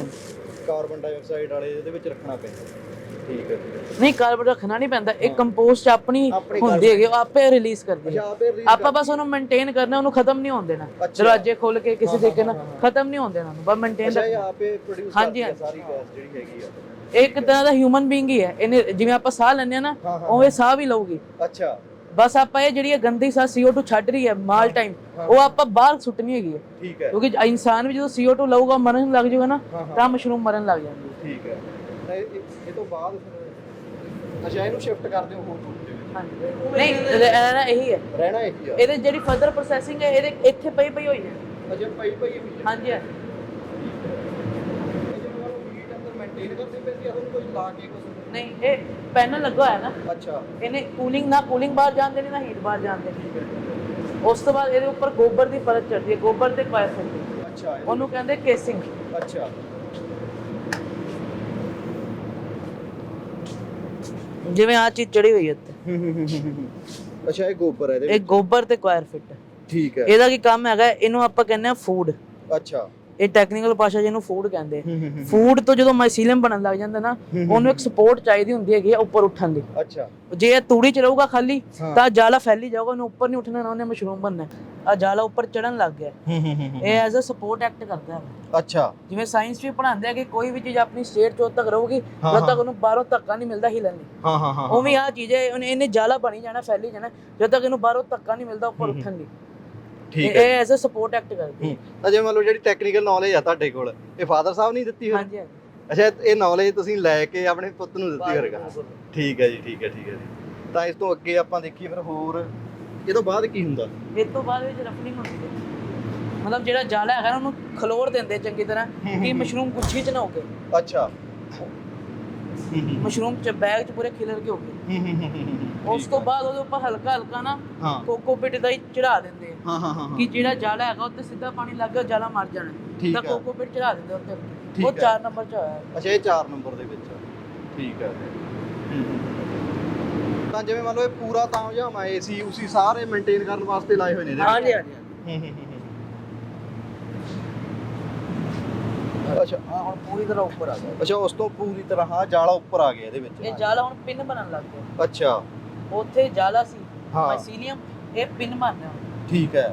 ਕਾਰਬਨ ਡਾਈਆਕਸਾਈਡ ਵਾਲੇ ਇਹਦੇ ਵਿੱਚ ਰੱਖਣਾ ਪੈਂਦਾ। ਠੀਕ ਹੈ। ਨਹੀਂ ਕਾਰਬਨ ਰੱਖਣਾ ਨਹੀਂ ਪੈਂਦਾ। ਇਹ ਕੰਪੋਸਟ ਆਪਣੀ ਹੁੰਦੀ ਹੈਗੀ ਉਹ ਆਪੇ ਰਿਲੀਜ਼ ਕਰਦੀ ਹੈ। ਆਪੇ ਬਸ ਉਹਨੂੰ ਮੇਨਟੇਨ ਕਰਨਾ ਉਹਨੂੰ ਖਤਮ ਨਹੀਂ ਹੋਣ ਦੇਣਾ। ਦਰਵਾਜ਼ੇ ਖੋਲ ਕੇ ਕਿਸੇ ਤਰੀਕੇ ਨਾਲ ਖਤਮ ਨਹੀਂ ਹੋਣ ਦੇਣਾ ਉਹਨੂੰ ਬਸ ਮੇਨਟੇਨ ਇਹ ਆਪੇ ਪ੍ਰੋਡਿਊਸ ਹਾਂਜੀ, ਕਰਦੀ ਹੈ ਹਾਂਜੀ। ਸਾਰੀ ਗੈਸ ਜਿਹੜੀ ਹੈਗੀ ਆ। ਇਹ ਇੱਕ ਤਰ੍ਹਾਂ ਦਾ ਹਿਊਮਨ ਬੀਇੰਗ ਹੀ ਹੈ। ਇਹਨੇ ਜਿਵੇਂ ਆਪਾਂ ਸਾਹ ਲੈਂਦੇ ਆ ਨਾ ਉਵੇਂ ਸਾਹ ਵੀ ਲਊਗੀ। ਅੱਛਾ। ਬਸ ਆਪਾਂ ਇਹ ਜਿਹੜੀ ਗੰਦੀ ਸਾਹ CO2 ਛੱਡ ਰਹੀ ਹੈ ਮਾਲ ਟਾਈਮ ਉਹ ਆਪਾਂ ਬਾਹਰ ਸੁੱਟਣੀ ਹੈਗੀ ਹੈ। ਠੀਕ ਹੈ। ਕਿਉਂਕਿ ਇਨਸਾਨ ਵੀ ਜਦੋਂ CO2 ਲਊਗਾ ਮਰਨ ਲੱਗ ਜਾਊਗਾ ਨਾ। ਤਾਂ ਮਸ਼ਰੂਮ ਮਰਨ ਲੱਗ ਜਾਂਦੀ ਠੀਕ ਹੈ। ਇਹ ਇਹ ਤੋਂ ਬਾਅਦ ਫਿਰ ਅੱਛਾ ਇਹਨੂੰ ਸ਼ਿਫਟ ਕਰ ਦਿਓ ਹੋਰ ਰੂਮ ਦੇ ਵਿੱਚ ਹਾਂਜੀ ਨਹੀਂ ਇਹ- ਇਹ ਨਾ ਇਹੀ ਹੈ। ਰਹਿਣਾ ਇਹੀ ਆ। ਇਹਦੇ ਜਿਹੜੀ ਫਰਦਰ ਪ੍ਰੋਸੈਸਿੰਗ ਹੈ ਇਹਦੇ ਇੱਥੇ ਪਈ ਪਈ ਹੋਈ ਹੈ। ਅਜੇ ਪਈ ਪਈ ਹੋਈ ਆ ਹਾਂਜੀ ਹਾਂਜੀ। ਇਹ ਜਿਹੜਾ ਉਹ ਹੀਟ ਅੰਦਰ ਮੇਨਟੇਨ ਕਰਦੇ ਪਏ ਸੀ ਉਹਨੂੰ ਕੋਈ ਲਾ ਕੇ ਕੁਝ ਨਹੀਂ। ਇਹ ਪੈਨਲ ਲੱਗਾ ਹੋਇਆ ਨਾ। ਅੱਛਾ। ਇਹਨੇ ਕੂਲਿੰਗ ਨਾ ਕੂਲਿੰਗ ਬਾਹਰ ਜਾਣ ਦੇਣੀ ਨਾ ਹੀਟ ਬਾਹਰ ਜਾਣ ਦੇਣੀ। ਉਸ ਤੋਂ ਬਾਅਦ ਇਹਦੇ ਉੱਪਰ ਗੋਬਰ ਦੀ ਪਰਤ ਚੜਦੀ ਹੈ ਗੋਬਰ ਤੇ ਕੋਇਲ ਫਿਲਟਰ ਅੱਛਾ ਉਹਨੂੰ ਕਹਿੰਦੇ ਕੇਸਿੰਗ ਅੱਛਾ। ਜਿਵੇਂ ਆ ਚੀਜ਼ ਚੜੀ ਹੋਈ ਹੈ ਉੱਤੇ। ਅੱਛਾ ਇਹ ਗੋਬਰ ਹੈ ਇਹਦੇ ਇਹ ਗੋਬਰ ਤੇ ਕੋਇਲ ਫਿਟ। ਠੀਕ ਹੈ। ਇਹਦਾ ਕੀ ਕੰਮ ਹੈਗਾ? ਇਹਨੂੰ ਆਪਾਂ ਕਹਿੰਦੇ ਆ ਫੂਡ ਅੱਛਾ। ਇਹ ਟੈਕਨੀਕਲ ਭਾਸ਼ਾ ਜਿਹਨੂੰ ਫੂਡ ਕਹਿੰਦੇ ਫੂਡ ਤੋਂ ਜਦੋਂ ਮਾਈਸੀਲੀਅਮ ਬਣਨ ਲੱਗ ਜਾਂਦਾ ਨਾ ਉਹਨੂੰ ਇੱਕ ਸਪੋਰਟ ਚਾਹੀਦੀ ਹੁੰਦੀ ਹੈਗੀ ਉੱਪਰ ਉੱਠਣ ਦੀ। ਅੱਛਾ। ਜੇ ਇਹ ਤੂੜੀ ਚ ਰਹੂਗਾ ਖਾਲੀ। ਤਾਂ ਜਾਲਾ ਫੈਲੀ ਜਾਊਗਾ ਉਹਨੂੰ ਉੱਪਰ ਨਹੀਂ ਉੱਠਣਾ ਨਾ ਉਹਨੇ ਮਸ਼ਰੂਮ ਬਣਨਾ ਆ ਜਾਲਾ ਉੱਪਰ ਚੜਨ ਲੱਗ ਗਿਆ ਇਹ ਐਜ਼ ਅ ਸਪੋਰਟ ਐਕਟ ਕਰਦਾ ਹੈ। ਅੱਛਾ। ਜਿਵੇਂ ਸਾਇੰਸ ਵੀ ਪੜ੍ਹਾਉਂਦੇ ਆ ਕਿ ਕੋਈ ਵੀ ਚੀਜ਼ ਆਪਣੀ ਸਟੇਟ ਚੋਂ ਤੱਕ ਰਹੂਗੀ ਜਦ ਤੱਕ ਉਹਨੂੰ ਬਾਹਰੋਂ ਧੱਕਾ ਨਹੀਂ ਮਿਲਦਾ ਹਿਲਣ ਲਈ ਹਾਂ ਹਾਂ ਹਾਂ ਉਵੇਂ ਆ ਚੀਜ਼ ਹੈ ਇਹਨੇ ਜਾਲਾ ਬਣੀ ਜਾਣਾ ਫੈਲੀ ਜਾਣਾ ਜਦ ਤੱਕ ਇਹਨੂੰ ਬਾਹਰੋਂ ਧੱਕਾ ਨਹੀਂ ਮਿਲਦਾ ਉੱਪਰ ਉੱਠਣ ਲਈ ਠੀਕ ਇਹ ਹੈ ਐਜ਼ ਅ ਸਪੋਰਟ ਐਕਟ ਕਰਦੀ ਹੈ। ਹੂੰ। ਤਾਂ ਜੇ ਮੰਨ ਲਓ ਜਿਹੜੀ ਟੈਕਨੀਕਲ ਨੌਲੇਜ ਆ ਤੁਹਾਡੇ ਕੋਲ ਇਹ ਫਾਦਰ ਸਾਹਿਬ ਨਹੀਂ ਦਿੱਤੀ ਹੋਈ? ਹਾਂਜੀ ਹਾਂਜੀ। ਅੱਛਾ ਇਹ ਨੌਲੇਜ ਤੁਸੀਂ ਲੈ ਕੇ ਆਪਣੇ ਪੁੱਤ ਨੂੰ ਦਿੱਤੀ ਹੋਵੇਗਾ। ਠੀਕ ਹੈ ਜੀ ਠੀਕ ਹੈ ਠੀਕ ਹੈ ਜੀ। ਤਾਂ ਇਸ ਤੋਂ ਅੱਗੇ ਆਪਾਂ ਦੇਖੀਏ ਫਿਰ ਹੋਰ ਇਹ ਤੋਂ ਬਾਅਦ ਕੀ ਹੁੰਦਾ? ਇਸ ਤੋਂ ਬਾਅਦ ਵਿੱਚ ਰਫਲਿੰਗ ਹੁੰਦੀ ਹੈ। ਮਤਲਬ ਜਿਹੜਾ ਜਾਲਾ ਹੈਗਾ ਨਾ ਉਹਨੂੰ ਖਲੋਰ ਦਿੰਦੇ ਚੰਗੀ ਤਰ੍ਹਾਂ ਕਿ ਮਸ਼ਰੂਮ ਗੁੱਛੀ ਚ ਨਾ ਹੋਵੇ ਅੱਛਾ। ਮਸ਼ਰੂਮ ਚ ਬੈਗ ਚ ਪੂਰੇ ਖਿਲਰ ਕੇ ਹੋਵੇ ਉਸ ਤੋਂ ਬਾਅਦ ਉਹਦੇ ਉੱਪਰ ਹਲਕਾ ਹਲਕਾ ਨਾ ਹਾਂ। ਕੋਕੋਪੀਟ ਦਾ ਹੀ ਚੜਾ ਦਿੰਦੇ ਆ। ਹਾਂ ਹਾਂ ਹਾਂ। ਕਿ ਜਿਹੜਾ ਜਾਲਾ ਹੈਗਾ ਉੱਤੇ ਸਿੱਧਾ ਪਾਣੀ ਲੱਗ ਗਿਆ ਜਾਲਾ ਮਰ ਜਾਣਾ ਠੀਕ ਤਾਂ। ਕੋਕੋਪੀਟ ਚੜਾ ਦਿੰਦੇ ਉੱਤੇ ਉਹ ਹੈ। 4 ਨੰਬਰ ਚ ਹੋਇਆ। ਅੱਛਾ ਇਹ 4 ਨੰਬਰ ਦੇ ਵਿੱਚ ਆ। ਠੀਕ ਹੈ ਤਾਂ ਜਿਵੇਂ ਮੰਨ ਲਓ ਇਹ ਪੂਰਾ ਤਾਂ ਜਾਮਾ ਏਸੀ ਉਸੀ ਸਾਰੇ ਮੇਨਟੇਨ ਕਰਨ ਵਾਸਤੇ ਲਾਏ ਹੋਏ ਨੇ ਇਹਦੇ ਵਿੱਚ। ਹਾਂਜੀ ਹਾਂਜੀ ਹੂੰ, ਹੂੰ, ਹੂੰ, ਹੂੰ। ਅੱਛਾ ਹਾਂ ਹੁਣ ਪੂਰੀ ਤਰ੍ਹਾਂ ਉੱਪਰ ਆ ਗਿਆ ਅੱਛਾ ਉਸ ਤੋਂ ਪੂਰੀ ਤਰ੍ਹਾਂ ਹਾਂ ਜਾਲਾ ਉੱਪਰ ਆ ਗਿਆ ਇਹਦੇ ਵਿੱਚ ਇਹ ਜਾਲਾ ਹੁਣ ਪਿੰਨ ਬਣਨ ਲੱਗ ਗਿਆ ਅੱਛਾ ਉੱਥੇ ਜਾਲਾ ਸੀ ਹਾਂ। ਮਾਈਸੀਲੀਅਮ ਇਹ ਪਿੰਨ ਬਣਨਾ ਠੀਕ ਹੈ।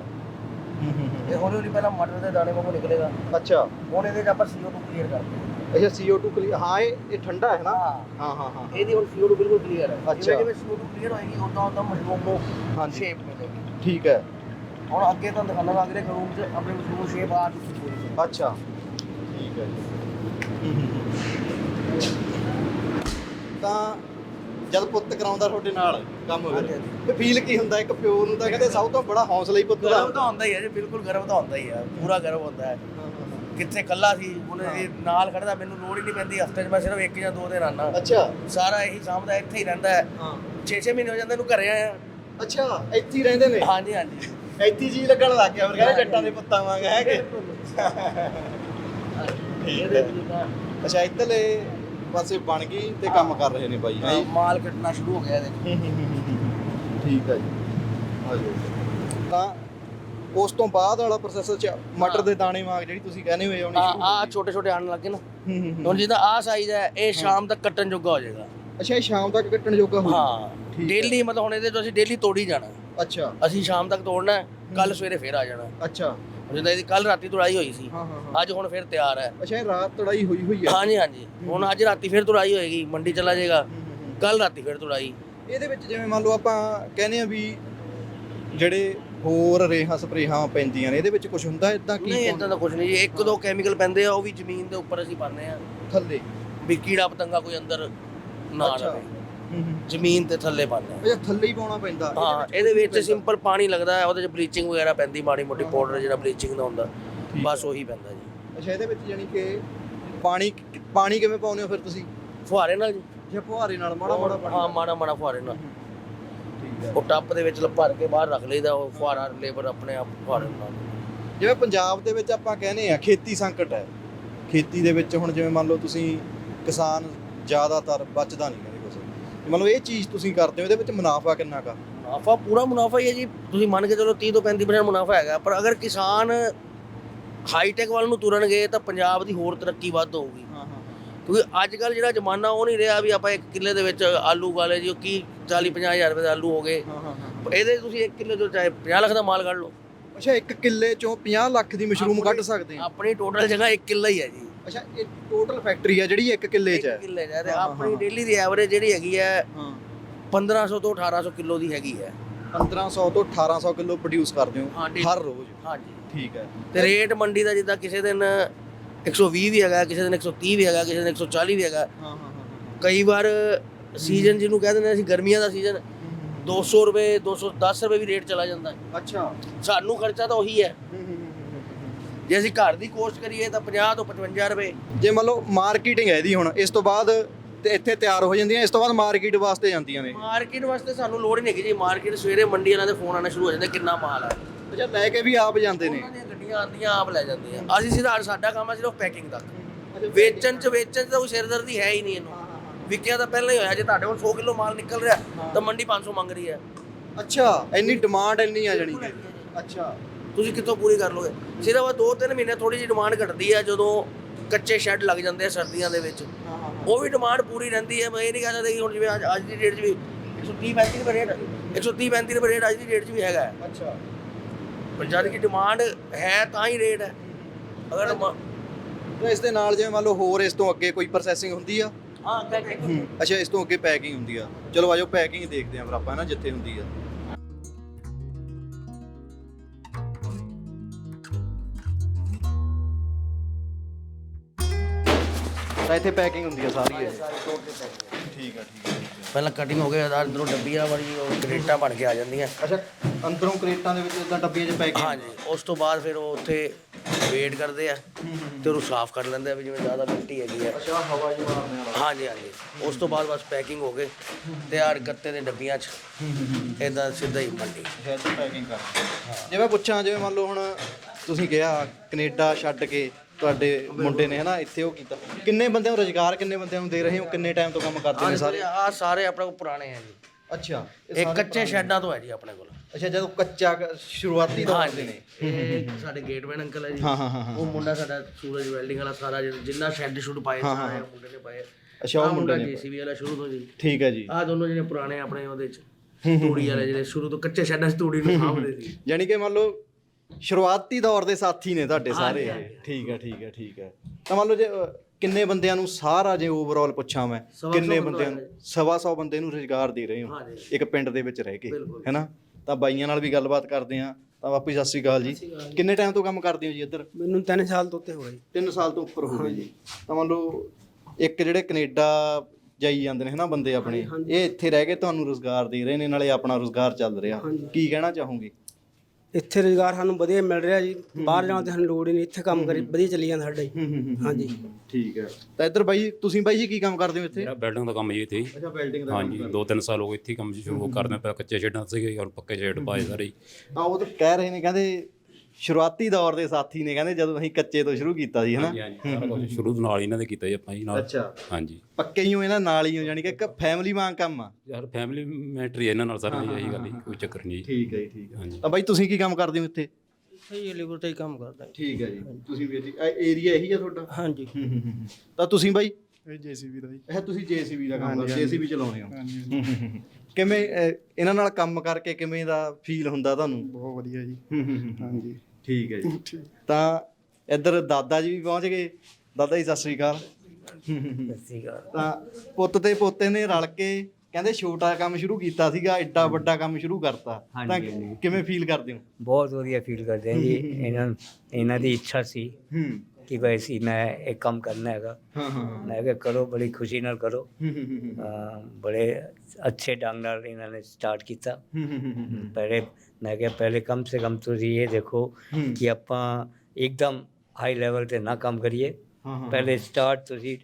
ਹੂੰ, ਹੂੰ, ਹੂੰ। ਇਹ ਹੌਲੀ ਹੌਲੀ ਪਹਿਲਾਂ ਮਟਰ ਦੇ ਦਾਣੇ ਵਾਂਗੂ ਨਿਕਲੇਗਾ। ਅੱਛਾ। ਹੁਣ ਇਹਦੇ 'ਚ ਆਪਾਂ CO2 ਕਲੀਅਰ ਕਰਦੇ ਹਾਂ ਅੱਛਾ CO2 ਕਲੀ ਹਾਂ ਇਹ ਇਹ ਠੰਡਾ ਹੈ ਨਾ? ਹਾਂ। ਹਾਂ ਹਾਂ ਹਾਂ ਇਹਦੀ ਹੁਣ CO2 ਬਿਲਕੁਲ ਕਲੀਅਰ ਹੈ। ਅੱਛਾ। ਜਿਵੇਂ ਜਿਵੇਂ CO2 ਕਲੀਅਰ ਹੋਏਗੀ ਉਦਾਂ ਉਦਾਂ ਮਸ਼ਰੂਮ ਨੂੰ ਹਾਂਜੀ। ਸ਼ੇਪ ਮਿਲੇਗੀ। ਠੀਕ ਹੈ। ਹੁਣ ਅੱਗੇ ਤੁਹਾਨੂੰ ਦਿਖਾਣਾ ਅਗਲੇ ਰੂਮ 'ਚ ਆਪਣੇ ਮਸ਼ਰੂਮ ਨੂੰ ਸ਼ੇਪ ਆ ਚੁੱਕੀ ਪੂਰੀ ਅੱਛਾ। ਠੀਕ ਹੈ। ਤਾਂ ਜਦ ਪੁੱਤ ਕਰਾਉਂਦਾ ਤੁਹਾਡੇ ਨਾਲ ਕੰਮ ਹਾਂਜੀ, ਹੋਵੇ ਤੇ ਫੀਲ ਕੀ ਹੁੰਦਾ? ਇੱਕ ਪਿਓ ਨੂੰ ਤਾਂ ਕਹਿੰਦੇ ਸਭ ਤੋਂ ਬੜਾ ਹੌਸਲਾ ਹੀ ਪੁੱਤ ਦਾ। ਗਰਵ ਤਾਂ ਹੁੰਦਾ ਹੀ ਹੈ ਜੀ ਬਿਲਕੁਲ ਗਰਵ ਤਾਂ ਹੁੰਦਾ ਹੀ ਹੈ ਪੂਰਾ ਗਰਵ ਹੁੰਦਾ ਹੈ। ਕਿੱਥੇ ਕੱਲਾ ਸੀ ਉਹਨੇ ਇਹ ਨਾਲ ਖੜਦਾ ਮੈਨੂੰ ਲੋੜ ਹੀ ਨਹੀਂ ਪੈਂਦੀ ਹਫ਼ਤੇ 'ਚ ਮੈਂ ਸਿਰਫ ਇੱਕ ਜਾਂ ਦੋ ਦਿਨ ਆਣਾ ਅੱਛਾ। ਸਾਰਾ ਇਹੀ ਸਾਂਭਦਾ ਇੱਥੇ ਹੀ ਰਹਿੰਦਾ ਹੈ। ਹਾਂ। 6-6 ਮਹੀਨੇ ਹੋ ਜਾਂਦੇ ਇਹਨੂੰ ਘਰੇ ਆਇਆ ਅੱਛਾ ਇੱਥੇ ਹੀ ਰਹਿੰਦੇ ਨੇ? ਹਾਂਜੀ ਹਾਂਜੀ। ਇੱਥੇ ਜੀ ਲੱਗਣ ਲੱਗ ਗਿਆ ਫਿਰ ਕਹਿੰਦੇ ਜੱਟਾਂ ਦੇ ਪੁੱਤਾਂ ਵਾਂਗ ਹੈ ਕਿ? ਠੀਕ ਹੈ। ਅੱਛਾ ਇੱਧਰਲੇ ਪਾਸੇ ਬਣ ਗਈ ਤੇ ਕੰਮ ਕਰ ਰਹੇ ਨੇ ਬਾਈ ਹੈ ਹਾਂ, ਮਾਲ ਕੱਟਣਾ ਸ਼ੁਰੂ ਹੋ ਗਿਆ ਇਹਦੇ ਠੀਕ ਹੈ ਜੀ। ਆਜੋ ਤਾਂ ਉਸ ਤੋਂ ਬਾਅਦ ਵਾਲਾ ਪ੍ਰੋਸੈਸ ਚ ਮਟਰ ਦੇ ਦਾਣੇ ਵਾਂਗ ਜਿਹੜੀ ਤੁਸੀਂ ਕਹਿੰਦੇ ਹੋਏ ਆਉਣੀ ਆ ਸ਼ੁਰੂ ਆ ਛੋਟੇ ਛੋਟੇ ਆਣ ਲੱਗੇ ਨਾ। ਹੁਣ ਜਿਹਦਾ ਆ ਸਾਈਜ਼ ਹੈ ਇਹ ਸ਼ਾਮ ਤੱਕ ਕੱਟਣ ਜੋਗਾ ਹੋ ਜਾਏਗਾ। ਅੱਛਾ ਇਹ ਸ਼ਾਮ ਤੱਕ ਕੱਟਣ ਜੋਗਾ ਹੋ। ਹਾਂ। ਡੇਲੀ ਮਤਲਬ ਹੁਣ ਇਹਦੇ ਤੋਂ ਅਸੀਂ ਡੇਲੀ ਤੋੜੀ ਜਾਣਾ। ਅੱਛਾ। ਅਸੀਂ ਸ਼ਾਮ ਤੱਕ ਤੋੜਨਾ ਹੈ ਕੱਲ ਸਵੇਰੇ ਫੇਰ ਆ ਜਾਣਾ। ਅੱਛਾ। ਜਿੱਦਾਂ ਇਹਦੀ ਕੱਲ ਰਾਤੀ ਤੁੜਾਈ ਹੋਈ ਸੀ ਹਾਂ ਹਾਂ ਅੱਜ ਹੁਣ ਫੇਰ ਤਿਆਰ ਹੈ। ਅੱਛਾ ਇਹ ਰਾਤ ਤੜਾਈ ਹੋਈ ਹੋਈ ਹੈ? ਹਾਂਜੀ ਹਾਂਜੀ। ਹੁਣ ਅੱਜ ਰਾਤੀ ਫੇਰ ਤੁੜਾਈ ਹੋਏਗੀ ਮੰਡੀ ਚਲਾ ਜਾਏਗਾ। ਕੱਲ ਰਾਤੀ ਫੇਰ ਤੁੜਾਈ। ਇਹਦੇ ਵਿੱਚ ਜਿਵੇਂ ਮੰਨ ਲਓ ਆਪਾਂ ਕਹਿੰਦੇ ਆ ਵੀ ਜਿਹੜੇ ਹੋਰ ਰੇਹਾਂ ਸਪਰੇਹਾਂ ਪੈਂਦੀਆਂ ਨੇ ਇਹਦੇ ਵਿੱਚ ਕੁਝ ਹੁੰਦਾ ਇਦਾਂ ਕੀ ਨਹੀਂ ਇਦਾਂ ਦਾ ਕੁਝ ਨਹੀਂ ਜੀ। ਇੱਕ ਦੋ ਕੈਮੀਕਲ ਪੈਂਦੇ ਆ ਉਹ ਵੀ ਜ਼ਮੀਨ ਦੇ ਉੱਪਰ ਅਸੀਂ ਪਾਉਂਦੇ ਆ ਥੱਲੇ। ਵੀ ਕੀੜਾ ਪਤੰਗਾ ਕੋਈ ਅੰਦਰ ਨਾ ਅੱਛਾ। ਰਵੇ। ਜ਼ਮੀਨ ਤੇ ਥੱਲੇ ਪਾਉਂਦੇ ਆ ਅੱਛਾ ਥੱਲੇ ਹੀ ਪਾਉਣਾ ਪੈਂਦਾ। ਹਾਂ ਇਹਦੇ ਵਿੱਚ ਸਿੰਪਲ ਪਾਣੀ ਲੱਗਦਾ ਹੈ ਉਹਦੇ ਚ ਬਲੀਚਿੰਗ ਵਗੈਰਾ ਪੈਂਦੀ ਮਾੜੀ ਮੋਟੀ ਪਾਊਡਰ ਜਿਹੜਾ ਬਲੀਚਿੰਗ ਦਾ ਹੁੰਦਾ ਬਸ ਉਹੀ ਪੈਂਦਾ ਜੀ। ਅੱਛਾ ਇਹਦੇ ਵਿੱਚ ਜਾਨੀ ਕਿ ਪਾਣੀ ਪਾਣੀ ਕਿਵੇਂ ਪਾਉਂਦੇ ਹੋ ਫਿਰ ਤੁਸੀਂ? ਫੁਹਾਰੇ ਨਾਲ ਜੀ। ਜੇ ਫੁਹਾਰੇ ਨਾਲ ਮਾੜਾ ਮਾੜਾ ਪਾਣੀ ਹਾਂ ਮਾੜਾ ਮਾੜਾ ਫੁਹਾਰੇ ਨਾਲ। ਠੀਕ ਹੈ। ਉਹ ਟੱਪ ਦੇ ਵਿੱਚ ਲ- ਭਰ ਕੇ ਬਾਹਰ ਰੱਖ ਲਈਦਾ ਉਹ ਫੁਹਾਰਾ ਲੇਬਰ ਆਪਣੇ ਆਪ ਫੁਹਾਰੇ ਨਾਲ। ਜਿਵੇਂ ਪੰਜਾਬ ਦੇ ਵਿੱਚ ਆਪਾਂ ਕਹਿੰਦੇ ਆ ਖੇਤੀ ਸੰਕਟ ਹੈ। ਖੇਤੀ ਦੇ ਵਿੱਚ ਹੁਣ ਜਿਵੇਂ ਮੰਨ ਲਓ ਤੁਸੀਂ ਕਿਸਾਨ ਜ਼ਿਆਦਾਤਰ ਬਚਦਾ ਨਹੀਂ ਲਓ ਇਹ ਚੀਜ਼ ਤੁਸੀਂ ਕਰਦੇ ਹੋ ਇਹਦੇ ਵਿੱਚ ਮੁਨਾਫਾ ਕਿੰਨਾ ਕਾ ਮੁਨਾਫਾ ਪੂਰਾ ਮੁਨਾਫਾ ਹੀ ਹੈ ਜੀ। ਤੁਸੀਂ ਮੰਨ ਕੇ ਚਲੋ 30 ਤੋਂ 35% ਮੁਨਾਫਾ ਹੈਗਾ ਪਰ ਅਗਰ ਕਿਸਾਨ ਹਾਈਟੈਕ ਵੱਲ ਨੂੰ ਤੁਰਨਗੇ ਤਾਂ ਪੰਜਾਬ ਦੀ ਹੋਰ ਤਰੱਕੀ ਵੱਧ ਹੋਊਗੀ। ਹਾਂ ਹਾਂ ਕਿਉਂਕਿ ਅੱਜ ਕੱਲ ਜਿਹੜਾ ਜ਼ਮਾਨਾ ਉਹ ਨਹੀਂ ਰਿਹਾ ਵੀ ਆਪਾਂ ਇੱਕ ਕਿੱਲੇ ਦੇ ਵਿੱਚ ਆਲੂ ਵਾਲੇ ਜੀ ਉਹ ਕੀ 40 50 ਹਜ਼ਾਰ ਰੁਪਏ ਦੇ ਆਲੂ ਹੋ ਗਏ। ਹਾਂ ਹਾਂ ਇਹਦੇ 'ਚ ਤੁਸੀਂ ਇੱਕ ਕਿੱਲੇ ਤੋਂ ਚਾਹੇ 50 ਲੱਖ ਦਾ ਮਾਲ ਕੱਢ ਲਓ। ਅੱਛਾ ਇੱਕ ਕਿੱਲੇ ਚੋਂ 50 ਲੱਖ ਦੀ ਮਸ਼ਰੂਮ ਕੱਢ ਸਕਦੇ ਆ ਆਪਣੀ ਟੋਟਲ ਜਗ੍ਹਾ ਇੱਕ ਕਿੱਲਾ ਹੀ ਹੈ ਜੀ। ਅੱਛਾ ਇਹ ਟੋਟਲ ਫੈਕਟਰੀ ਆ ਜਿਹੜੀ ਇੱਕ ਕਿੱਲੇ 'ਚ ਹੈ। ਕਿੱਲੇ 'ਚ ਹੈ ਤੇ ਹਾਂ, ਹਾਂ, ਆਪਣੀ। ਡੇਲੀ ਦੀ ਐਵਰੇਜ ਜਿਹੜੀ ਹੈਗੀ ਹੈ ਹਾਂ। 1500 ਤੋਂ 1800 ਕਿਲੋ ਦੀ ਹੈਗੀ ਹੈ। 1500 ਤੋਂ 1800 ਕਿਲੋ ਪ੍ਰੋਡਿਊਸ ਕਰਦੇ ਹੋ। ਹਰ ਰੋਜ਼। ਹਾਂਜੀ। ਠੀਕ ਹੈ। ਤੇ ਰੇਟ ਮੰਡੀ ਦਾ ਜਿੱਦਾਂ ਕਿਸੇ ਦਿਨ 120 ਵੀ ਹੈਗਾ ਕਿਸੇ ਦਿਨ 130 ਵੀ ਹੈਗਾ ਕਿਸੇ ਦਿਨ 140 ਵੀ ਹੈਗਾ। ਹਾਂ ਹਾਂ ਹਾਂ ਕਈ ਵਾਰ ਸੀਜ਼ਨ ਜਿਹਨੂੰ ਕਹਿੰਦੇ ਨੇ ਅਸੀਂ ਗਰਮੀਆਂ ਦਾ ਸੀਜ਼ਨ 200 ਰੁਪਏ 210 ਰੁਪਏ ਵੀ ਰੇਟ ਚਲਾ ਜਾਂਦਾ। ਹੈ ਅੱਛਾ। ਸਾਨੂੰ ਖਰਚਾ ਤਾਂ ਉਹੀ ਹੈ। ਜੇ ਅਸੀਂ ਘਰ ਦੀ ਕੋਸਟ ਕਰੀਏ ਤਾਂ 50 ਤੋਂ 55 ਰੁਪਏ। ਜੇ ਮੰਨ ਲਓ ਮਾਰਕੀਟਿੰਗ ਹੈ ਇਹਦੀ ਹੁਣ ਇਸ ਤੋਂ ਬਾਅਦ ਤੇ ਇੱਥੇ ਤਿਆਰ ਹੋ ਜਾਂਦੀਆਂ ਇਸ ਤੋਂ ਬਾਅਦ ਮਾਰਕੀਟ ਵਾਸਤੇ ਜਾਂਦੀਆਂ ਨੇ। ਮਾਰਕੀਟ ਵਾਸਤੇ ਸਾਨੂੰ ਲੋੜ ਹੀ ਨਹੀਂ ਹੈਗੀ ਜੀ ਮਾਰਕੀਟ ਸਵੇਰੇ ਮੰਡੀ ਵਾਲਿਆਂ ਦੇ ਫੋਨ ਆਉਣਾ ਸ਼ੁਰੂ ਹੋ ਜਾਂਦੇ ਕਿੰਨਾ ਮਾਲ ਹੈ ਅੱਛਾ ਲੈ ਕੇ ਵੀ ਆਪ ਜਾਂਦੇ ਨੇ। ਉਹਨਾਂ ਦੀਆਂ ਗੱਡੀਆਂ ਆਉਂਦੀਆਂ ਆਪ ਲੈ ਜਾਂਦੇ ਆ ਅਸੀਂ ਸਿੱਧਾ ਸਾਡਾ ਕੰਮ ਹੈ ਸਿਰਫ ਪੈਕਿੰਗ ਤੱਕ ਵੇਚਣ ਚ ਵੇਚਣ ਚ ਤਾਂ ਕੋਈ ਸਿਰਦਰਦੀ ਹੈ ਹੀ ਨਹੀਂ ਇਹਨੂੰ। ਵਿਕਿਆ ਤਾਂ ਪਹਿਲਾਂ ਹੀ ਹੋਇਆ ਜੇ ਤੁਹਾਡੇ ਕੋਲ 100 ਕਿਲੋ ਮਾਲ ਨਿਕਲ ਰਿਹਾ ਤਾਂ ਮੰਡੀ 500 ਮੰਗ ਰਹੀ ਹੈ। ਅੱਛਾ ਇੰਨੀ ਡਿਮਾਂਡ ਇੰਨੀ ਆ ਜਾਣੀ। ਅੱਛਾ। ਤੁਸੀਂ ਕਿੱਥੋਂ ਪੂਰੀ ਕਰ ਲੋਗੇ ਸਿਰਫ ਆਹ ਦੋ ਤਿੰਨ ਮਹੀਨੇ ਥੋੜੀ ਜਿਹੀ ਡਿਮਾਂਡ ਘਟਦੀ ਹੈ ਜਦੋਂ ਕੱਚੇ ਸ਼ੈੱਡ ਲੱਗ ਜਾਂਦੇ ਆ ਸਰਦੀਆਂ ਦੇ ਵਿੱਚ। ਉਹ ਵੀ ਡਿਮਾਂਡ ਪੂਰੀ ਰਹਿੰਦੀ ਹੈ ਮੈਂ ਇਹ ਨਹੀਂ ਕਹਿ ਸਕਦਾ ਕਿ ਹੁਣ ਜਿਵੇਂ ਅੱਜ ਅੱਜ ਦੀ ਡੇਟ 'ਚ ਵੀ 130 35 ਰੁਪਏ ਰੇਟ 130 35 ਰੁਪਏ ਰੇਟ ਅੱਜ ਦੀ ਡੇਟ 'ਚ ਵੀ ਹੈਗਾ। ਅੱਛਾ। ਪਰ ਜਦ ਕਿ ਡਿਮਾਂਡ ਹੈ ਤਾਂ ਹੀ ਰੇਟ ਹੈ ਅਗਰ ਤੇ ਇਸ ਦੇ ਨਾਲ ਜਿਵੇਂ ਮੰਨ ਲਓ ਹੋਰ ਇਸ ਤੋਂ ਅੱਗੇ ਕੋਈ ਪ੍ਰੋਸੈਸਿੰਗ ਹੁੰਦੀ ਆ? ਹਾਂ ਅੱਛਾ ਇਸ ਤੋਂ ਅੱਗੇ ਪੈਕਿੰਗ ਹੁੰਦੀ ਆ। ਚਲੋ ਆਜੋ ਪੈਕਿੰਗ ਦੇਖਦੇ ਆਂ ਫਿਰ ਆਪਾਂ ਨਾ ਜਿੱਥੇ ਹੁੰਦੀ ਆ। ਤਾਂ ਇੱਥੇ ਪੈਕਿੰਗ ਹੁੰਦੀ ਆ ਸਾਰੀ ਇਹ। ਠੀਕ ਆ ਠੀਕ ਆ ਪਹਿਲਾਂ ਕਟਿੰਗ ਹੋ ਗਿਆ ਅੰਦਰੋਂ ਡੱਬੀਆਂ ਵਾਲੀ ਉਹ ਕ੍ਰੇਟਾਂ ਬਣ ਕੇ ਆ ਜਾਂਦੀਆਂ। ਅੱਛਾ ਅੰਦਰੋਂ ਕ੍ਰੇਟਾਂ ਦੇ ਵਿੱਚ ਇਦਾਂ ਡੱਬੀਆਂ 'ਚ ਪੈਕਿੰਗ ਹਾਂਜੀ ਉਸ ਤੋਂ ਬਾਅਦ ਫਿਰ ਉਹ ਉੱਥੇ ਵੇਟ ਕਰਦੇ ਆ ਤੇ ਉਹਨੂੰ ਸਾਫ਼ ਕਰ ਲੈਂਦੇ ਆ ਵੀ ਜਿਵੇਂ ਜ਼ਿਆਦਾ ਮਿੱਟੀ ਹੈਗੀ ਆ। ਅੱਛਾ ਹਵਾ ਜੀ ਮਾਰਨੇ ਵਾਲਾ। ਹਾਂਜੀ ਹਾਂਜੀ। ਉਸ ਤੋਂ ਬਾਅਦ ਬਸ ਪੈਕਿੰਗ ਹੋ ਗਏ ਤੇ ਆਰ ਗੱਤੇ ਦੇ ਡੱਬੀਆਂ 'ਚ ਇਦਾਂ ਸਿੱਧਾ ਹੀ ਮੰਡੀ। ਹੈਡ ਪੈਕਿੰਗ ਕਰ ਜਿਵੇਂ ਪੁੱਛਾਂ ਜਿਵੇਂ ਮੰਨ ਲਓ ਹੁਣ ਤੁਸੀਂ ਕਿਹਾ ਕੈਨੇਡਾ ਛੱਡ ਕੇ ਤੁਹਾਡੇ ਮੁੰਡੇ ਨੇ ਹਨਾ ਇੱਥੇ ਉਹ ਕੀਤਾ। ਕਿੰਨੇ ਬੰਦਿਆਂ ਨੂੰ ਰੋਜ਼ਗਾਰ ਕਿੰਨੇ ਬੰਦਿਆਂ ਨੂੰ ਦੇ ਰਹੇ ਹੋ? ਕਿੰਨੇ ਟਾਈਮ ਤੋਂ ਕੰਮ ਕਰਦੇ ਨੇ ਸਾਰੇ? ਆ ਸਾਰੇ ਆਪਣੇ ਕੋਲ ਪੁਰਾਣੇ ਆ ਜੀ। ਅੱਛਾ। ਇਹ ਕੱਚੇ ਸ਼ੈੱਡਾਂ ਤੋਂ ਹੈ ਜੀ ਆਪਣੇ ਕੋਲ। ਅੱਛਾ ਜਦੋਂ ਕੱਚਾ ਕ- ਸ਼ੁਰੂਆਤੀ ਦੌਰ ਦੇ ਹਾਂਜੀ। ਨੇ ਇਹ ਸਾਡੇ ਗੇਟਮੈਨ ਅੰਕਲ ਹੈ ਜੀ। ਹਾਂ ਹਾਂ ਹਾਂ ਹਾਂ ਉਹ ਮੁੰਡਾ ਸਾਡਾ ਸੂਰਜ ਵੈਲਡਿੰਗ ਵਾਲਾ ਸਾਰਾ ਜਿਹੜਾ- ਜਿੰਨਾ ਸ਼ੈੱਡ ਸ਼ੁੱਡ ਪਾਏ ਸਾਰੇ ਮੁੰਡੇ ਨੇ ਪਾਏ। ਅੱਛਾ, ਉਹ ਆਹ ਮੁੰਡੇ ਨੇ ਜੀਸੀਬੀ ਵਾਲਾ ਸ਼ੁਰੂ ਤੋਂ ਜੀ। ਠੀਕ ਹੈ ਜੀ। ਆਹ ਦੋਨੋਂ ਜਿਹੜੇ ਪੁਰਾਣੇ ਆਪਣੇ ਉਹਦੇ ਚ। ਤੂੜੀ ਵਾਲੇ ਜਿਹੜੇ ਸ਼ੁਰੂ ਤੋਂ ਕੱਚੇ ਸ਼ੈੱਡਾਂ 'ਚ ਤੂੜੀ ਨੂੰ ਸਾਂਭਦੇ ਸੀ। ਯਾਨੀ ਕਿ ਮੰਨ ਲਓ ਸ਼ੁਰੂਆਤੀ ਦੌਰ ਦੇ ਸਾਥੀ ਨੇ ਤੁਹਾਡੇ ਸਾਰੇ। ਇਹ। ਠੀਕ ਹੈ ਠੀਕ ਹੈ ਠੀਕ ਹੈ। ਤਾਂ ਮੰਨ ਲਓ ਜੇ ਅ, ਕਿੰਨੇ ਬੰਦਿਆਂ ਨੂੰ ਸਾਰਾ ਜੇ ਓਵਰਆਲ ਪੁੱਛਾਂ ਮੈਂ ਸਵਾ ਕਿੰਨੇ ਬੰਦਿਆਂ ਨੂੰ ਸਵਾ ਸੌ ਬੰਦੇ ਨੂੰ ਰੋਜ਼ਗਾਰ ਦੇ ਰਹੇ ਹੋ। ਇੱਕ ਪਿੰਡ ਦੇ ਵਿੱਚ ਰਹਿ ਕੇ ਬਿਲਕੁਲ। ਹੈਨਾ ਤਾਂ ਬਾਈਆਂ ਨਾਲ ਵੀ ਗੱਲਬਾਤ ਕਰਦੇ ਆ ਤਾਂ ਬਾਪੂ ਜੀ। ਸਤਿ ਸ਼੍ਰੀ ਅਕਾਲ ਜੀ। ਕਿੰਨੇ ਟਾਈਮ ਤੋਂ ਕੰਮ ਕਰਦੇ ਹੋ ਜੀ ਇੱਧਰ? ਮੈਨੂੰ 3 ਸਾਲ ਤੋਂ ਉੱਤੇ ਹੋ ਗਏ। 3 ਸਾਲ ਤੋਂ ਉੱਪਰ ਹੋ ਗਏ ਜੀ। ਤਾਂ ਮੰਨ ਲਓ ਇੱਕ ਜਿਹੜੇ ਕੈਨੇਡਾ ਜਾਈ ਜਾਂਦੇ ਨੇ ਹਨਾ ਬੰਦੇ ਆਪਣੇ ਇਹ ਇੱਥੇ ਰਹਿ ਕੇ ਤੁਹਾਨੂੰ ਰੋਜ਼ਗਾਰ ਦੇ ਰਹੇ ਨੇ ਨਾਲੇ ਆਪਣਾ ਰੋਜ਼ਗਾਰ ਚੱਲ ਰਿਹਾ। ਕੀ ਕਹਿਣਾ ਚਾਹੋਗੇ? ਇੱਥੇ ਰੁਜ਼ਗਾਰ ਸਾਨੂੰ ਵਧੀਆ ਮਿਲ ਰਿਹਾ ਜੀ ਬਾਹਰ ਜਾਣ ਦੀ ਸਾਨੂੰ ਲੋੜ ਹੀ ਨਹੀਂ ਇੱਥੇ ਕੰਮ ਕਰੀ ਵਧੀਆ ਚੱਲੀ ਜਾਂਦਾ ਸਾਡਾ ਜੀ। ਹਾਂਜੀ। ਠੀਕ ਹੈ। ਤਾਂ ਇੱਧਰ ਬਾਈ ਤੁਸੀਂ ਬਾਈ ਜੀ ਕੀ ਕੰਮ ਕਰਦੇ ਹੋ ਇੱਥੇ? ਮੇਰਾ ਬਿਲਡਿੰਗ ਦਾ ਕੰਮ ਜੀ ਇੱਥੇ ਹੀ। ਅੱਛਾ ਬਿਲਡਿੰਗ ਦਾ ਹਾਂਜੀ ਦੋ ਤਿੰਨ ਸਾਲ ਹੋ ਗਏ ਇੱਥੇ ਕੰਮ ਸ਼ੁਰੂ ਕਰਦੇ ਪਹਿਲਾਂ ਕੱਚੇ ਸ਼ੈੱਡਾਂ ਸੀਗੇ ਹੁਣ ਪੱਕੇ ਸ਼ੈੱਡ ਪਾਏ ਸਾਰੇ। ਤਾਂ ਉਹ ਤਾਂ ਕਹਿ ਰਹੇ ਨੇ ਕਹਿੰਦੇ ਸ਼ੁਰੂਆਤੀ ਦੌਰ ਦੇ ਸਾਥੀ ਨੇ ਕਹਿੰਦੇ ਜਦੋਂ ਅਸੀਂ ਕੱਚੇ ਤੋਂ ਸ਼ੁਰੂ ਕੀਤਾ ਸੀ ਹਨਾ? ਹਾਂਜੀ ਹਾਂਜੀ ਸਾਰਾ ਤੋਂ ਨਾਲ ਹੀ ਇਹਨਾਂ ਦੇ ਕੀਤਾ ਜੀ ਆਪਾਂ ਜੀ ਨਾਲ। ਅੱਛਾ। ਹਾਂਜੀ। ਪੱਕੇ ਹੀ ਹੋ ਇਹਨਾਂ ਨਾਲ ਹੀ ਹੋ ਜਾਨੀ ਕਿ ਇੱਕ ਫੈਮਿਲੀ ਵਾਂਗ ਕੰਮ ਆ। ਯਾਰ ਫੈਮਿਲੀ ਮੈਟਰ ਇਹਨਾਂ ਨਾਲ ਸਾਰਾ ਜੀ ਇਹੀ ਗੱਲ ਹੀ ਕੋਈ ਚੱਕਰ ਨਹੀਂ ਜੀ। ਠੀਕ ਹੈ ਜੀ ਠੀਕ ਹੈ ਹਾਂਜੀ। ਤਾਂ ਬਾਈ ਤੁਸੀਂ ਕੀ ਕੰਮ ਕਰਦੇ ਹੋ ਇੱਥੇ? ਸਹੀ ਲੇਬਰ ਤੇ ਹੀ ਕੰਮ ਕਰਦਾ ਠੀਕ ਹੈ ਜੀ। ਤੁਸੀਂ ਵੀ ਏਰੀਆ ਇਹੀ ਆ ਤੁਹਾਡਾ? ਹਾਂਜੀ। ਤਾਂ ਤੁਸੀਂ ਬਾਈ ਇਹ ਜੀਸੀਬੀ ਦਾ ਜੀ। ਇਹ ਤੁਸੀਂ ਜੀਸੀਬੀ ਦਾ ਕੰਮ ਕਰਦੇ ਜੀਸੀਬੀ ਚਲਾਉਂਦੇ ਹੋ। ਕਿਵੇਂ ਅਹ, ਇਹਨਾਂ ਨਾਲ ਕੰਮ ਕਰਕੇ ਕਿਵੇਂ ਦਾ ਫੀਲ ਹੁੰਦਾ ਤੁਹਾਨੂੰ? ਬਹੁਤ ਵਧੀਆ ਜੀ। ਹਾਂਜੀ। ਠੀਕ ਹੈ ਜੀ। ਤਾਂ ਇੱਧਰ ਦਾਦਾ ਜੀ ਵੀ ਪਹੁੰਚ ਗਏ। ਦਾਦਾ ਜੀ ਸਤਿ ਸ੍ਰੀ ਅਕਾਲ। ਤਾਂ ਪੁੱਤ ਤੇ ਪੋਤੇ ਨੇ ਰਲ ਕੇ ਕਹਿੰਦੇ ਛੋਟਾ ਕੰਮ ਸ਼ੁਰੂ ਕੀਤਾ ਸੀਗਾ ਐਡਾ ਵੱਡਾ ਕੰਮ ਸ਼ੁਰੂ ਕਰਤਾ। ਤਾਂ ਕਿਵੇਂ ਫੀਲ ਕਰਦੇ ਹੋ? ਬਹੁਤ ਵਧੀਆ ਫੀਲ ਕਰਦੇ ਹਾਂ ਜੀ ਇਹਨਾਂ ਇਹਨਾਂ ਦੀ ਇੱਛਾ ਸੀ। ਹੂੰ। ਕਿ ਵੈਸੀ ਮੈਂ ਇਹ ਕੰਮ ਕਰਨਾ ਹੈਗਾ। ਹਾਂ ਹਾਂ ਹਾਂ। ਮੈਂ ਕਿਹਾ ਕਰੋ ਬੜੀ ਖੁਸ਼ੀ ਨਾਲ ਕਰੋ। ਹੂੰ, ਹੂੰ, ਹੂੰ, ਹੂੰ। ਅਹ ਬੜੇ ਅੱਛੇ ਢੰਗ ਨਾਲ ਇਹਨਾਂ ਨੇ ਸਟਾਰਟ ਕੀਤਾ। ਹੂੰ, ਹੂੰ, ਹੂੰ, ਹੂੰ। ਪਹਿਲੇ ਮੈਂ ਕਿਹਾ ਪਹਿਲੇ ਕਮ ਸੇ ਕਮ ਤੁਸੀਂ ਇਹ ਦੇਖੋ ਹੂੰ। ਕਿ ਆਪਾਂ ਇੱਕਦਮ ਹਾਈ ਲੈਵਲ ਤੇ ਨਾ ਕੰਮ ਕਰੀਏ। ਹਾਂ ਹਾਂ ਪਹਿਲੇ ਸਟਾਰਟ ਤੁਸੀਂ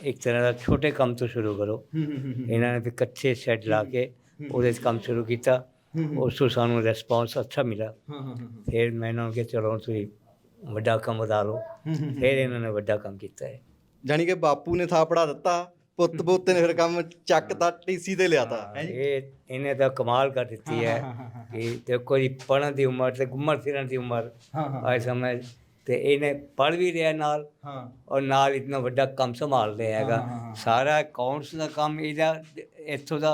ਇੱਕ ਤਰ੍ਹਾਂ ਦਾ ਛੋਟੇ ਕੰਮ ਤੋਂ ਸ਼ੁਰੂ ਕਰੋ। ਇਹਨਾਂ ਨੇ ਵੀ ਕੱਚੇ ਸ਼ੈੱਡ ਲਾ ਕੇ ਉਹਦੇ 'ਚ ਕੰਮ ਸ਼ੁਰੂ ਕੀਤਾ। ਉਸ ਤੋਂ ਸਾਨੂੰ ਰਿਸਪੌਂਸ ਅੱਛਾ ਮਿਲਾ ਫਿਰ ਮੈਂ ਇਹਨਾਂ ਨੂੰ ਕਿਹਾ ਚਲੋ ਤੁਸੀਂ ਵੱਡਾ ਕੰਮ ਵਧਾ ਲਓ। ਫਿਰ ਇਹਨਾਂ ਨੇ ਵੱਡਾ ਕੰਮ ਕੀਤਾ ਹੈ ਜਾਣੀ ਕਿ ਬਾਪੂ ਨੇ ਥਾਪੜਾ ਦਿੱਤਾ ਪੁੱਤ ਪੋਤੇ ਨੇ ਫਿਰ ਕੰਮ ਚੱਕਤਾ ਟੀਸੀ ਤੇ ਲਿਆਤਾ ਇਹ ਇਹਨੇ ਤਾਂ ਕਮਾਲ ਕਰ ਦਿੱਤੀ ਹੈ ਕਿ ਦੇਖੋ ਜੀ ਪੜ੍ਹਨ ਦੀ ਉਮਰ ਤੇ ਘੁੰਮਣ ਫਿਰਨ ਦੀ ਉਮਰ ਆਏ ਸਮਝ ਤੇ ਇਹਨੇ ਪੜ੍ਹ ਵੀ ਰਿਹਾ ਨਾਲ ਹਾਂ। ਔਰ ਨਾਲ ਇਤਨਾ ਵੱਡਾ ਕੰਮ ਸੰਭਾਲ ਰਿਹਾ ਹੈਗਾ। ਸਾਰਾ ਅਕਾਊਂਟਸ ਦਾ ਕੰਮ ਇਹਦਾ ਇੱਥੋਂ ਦਾ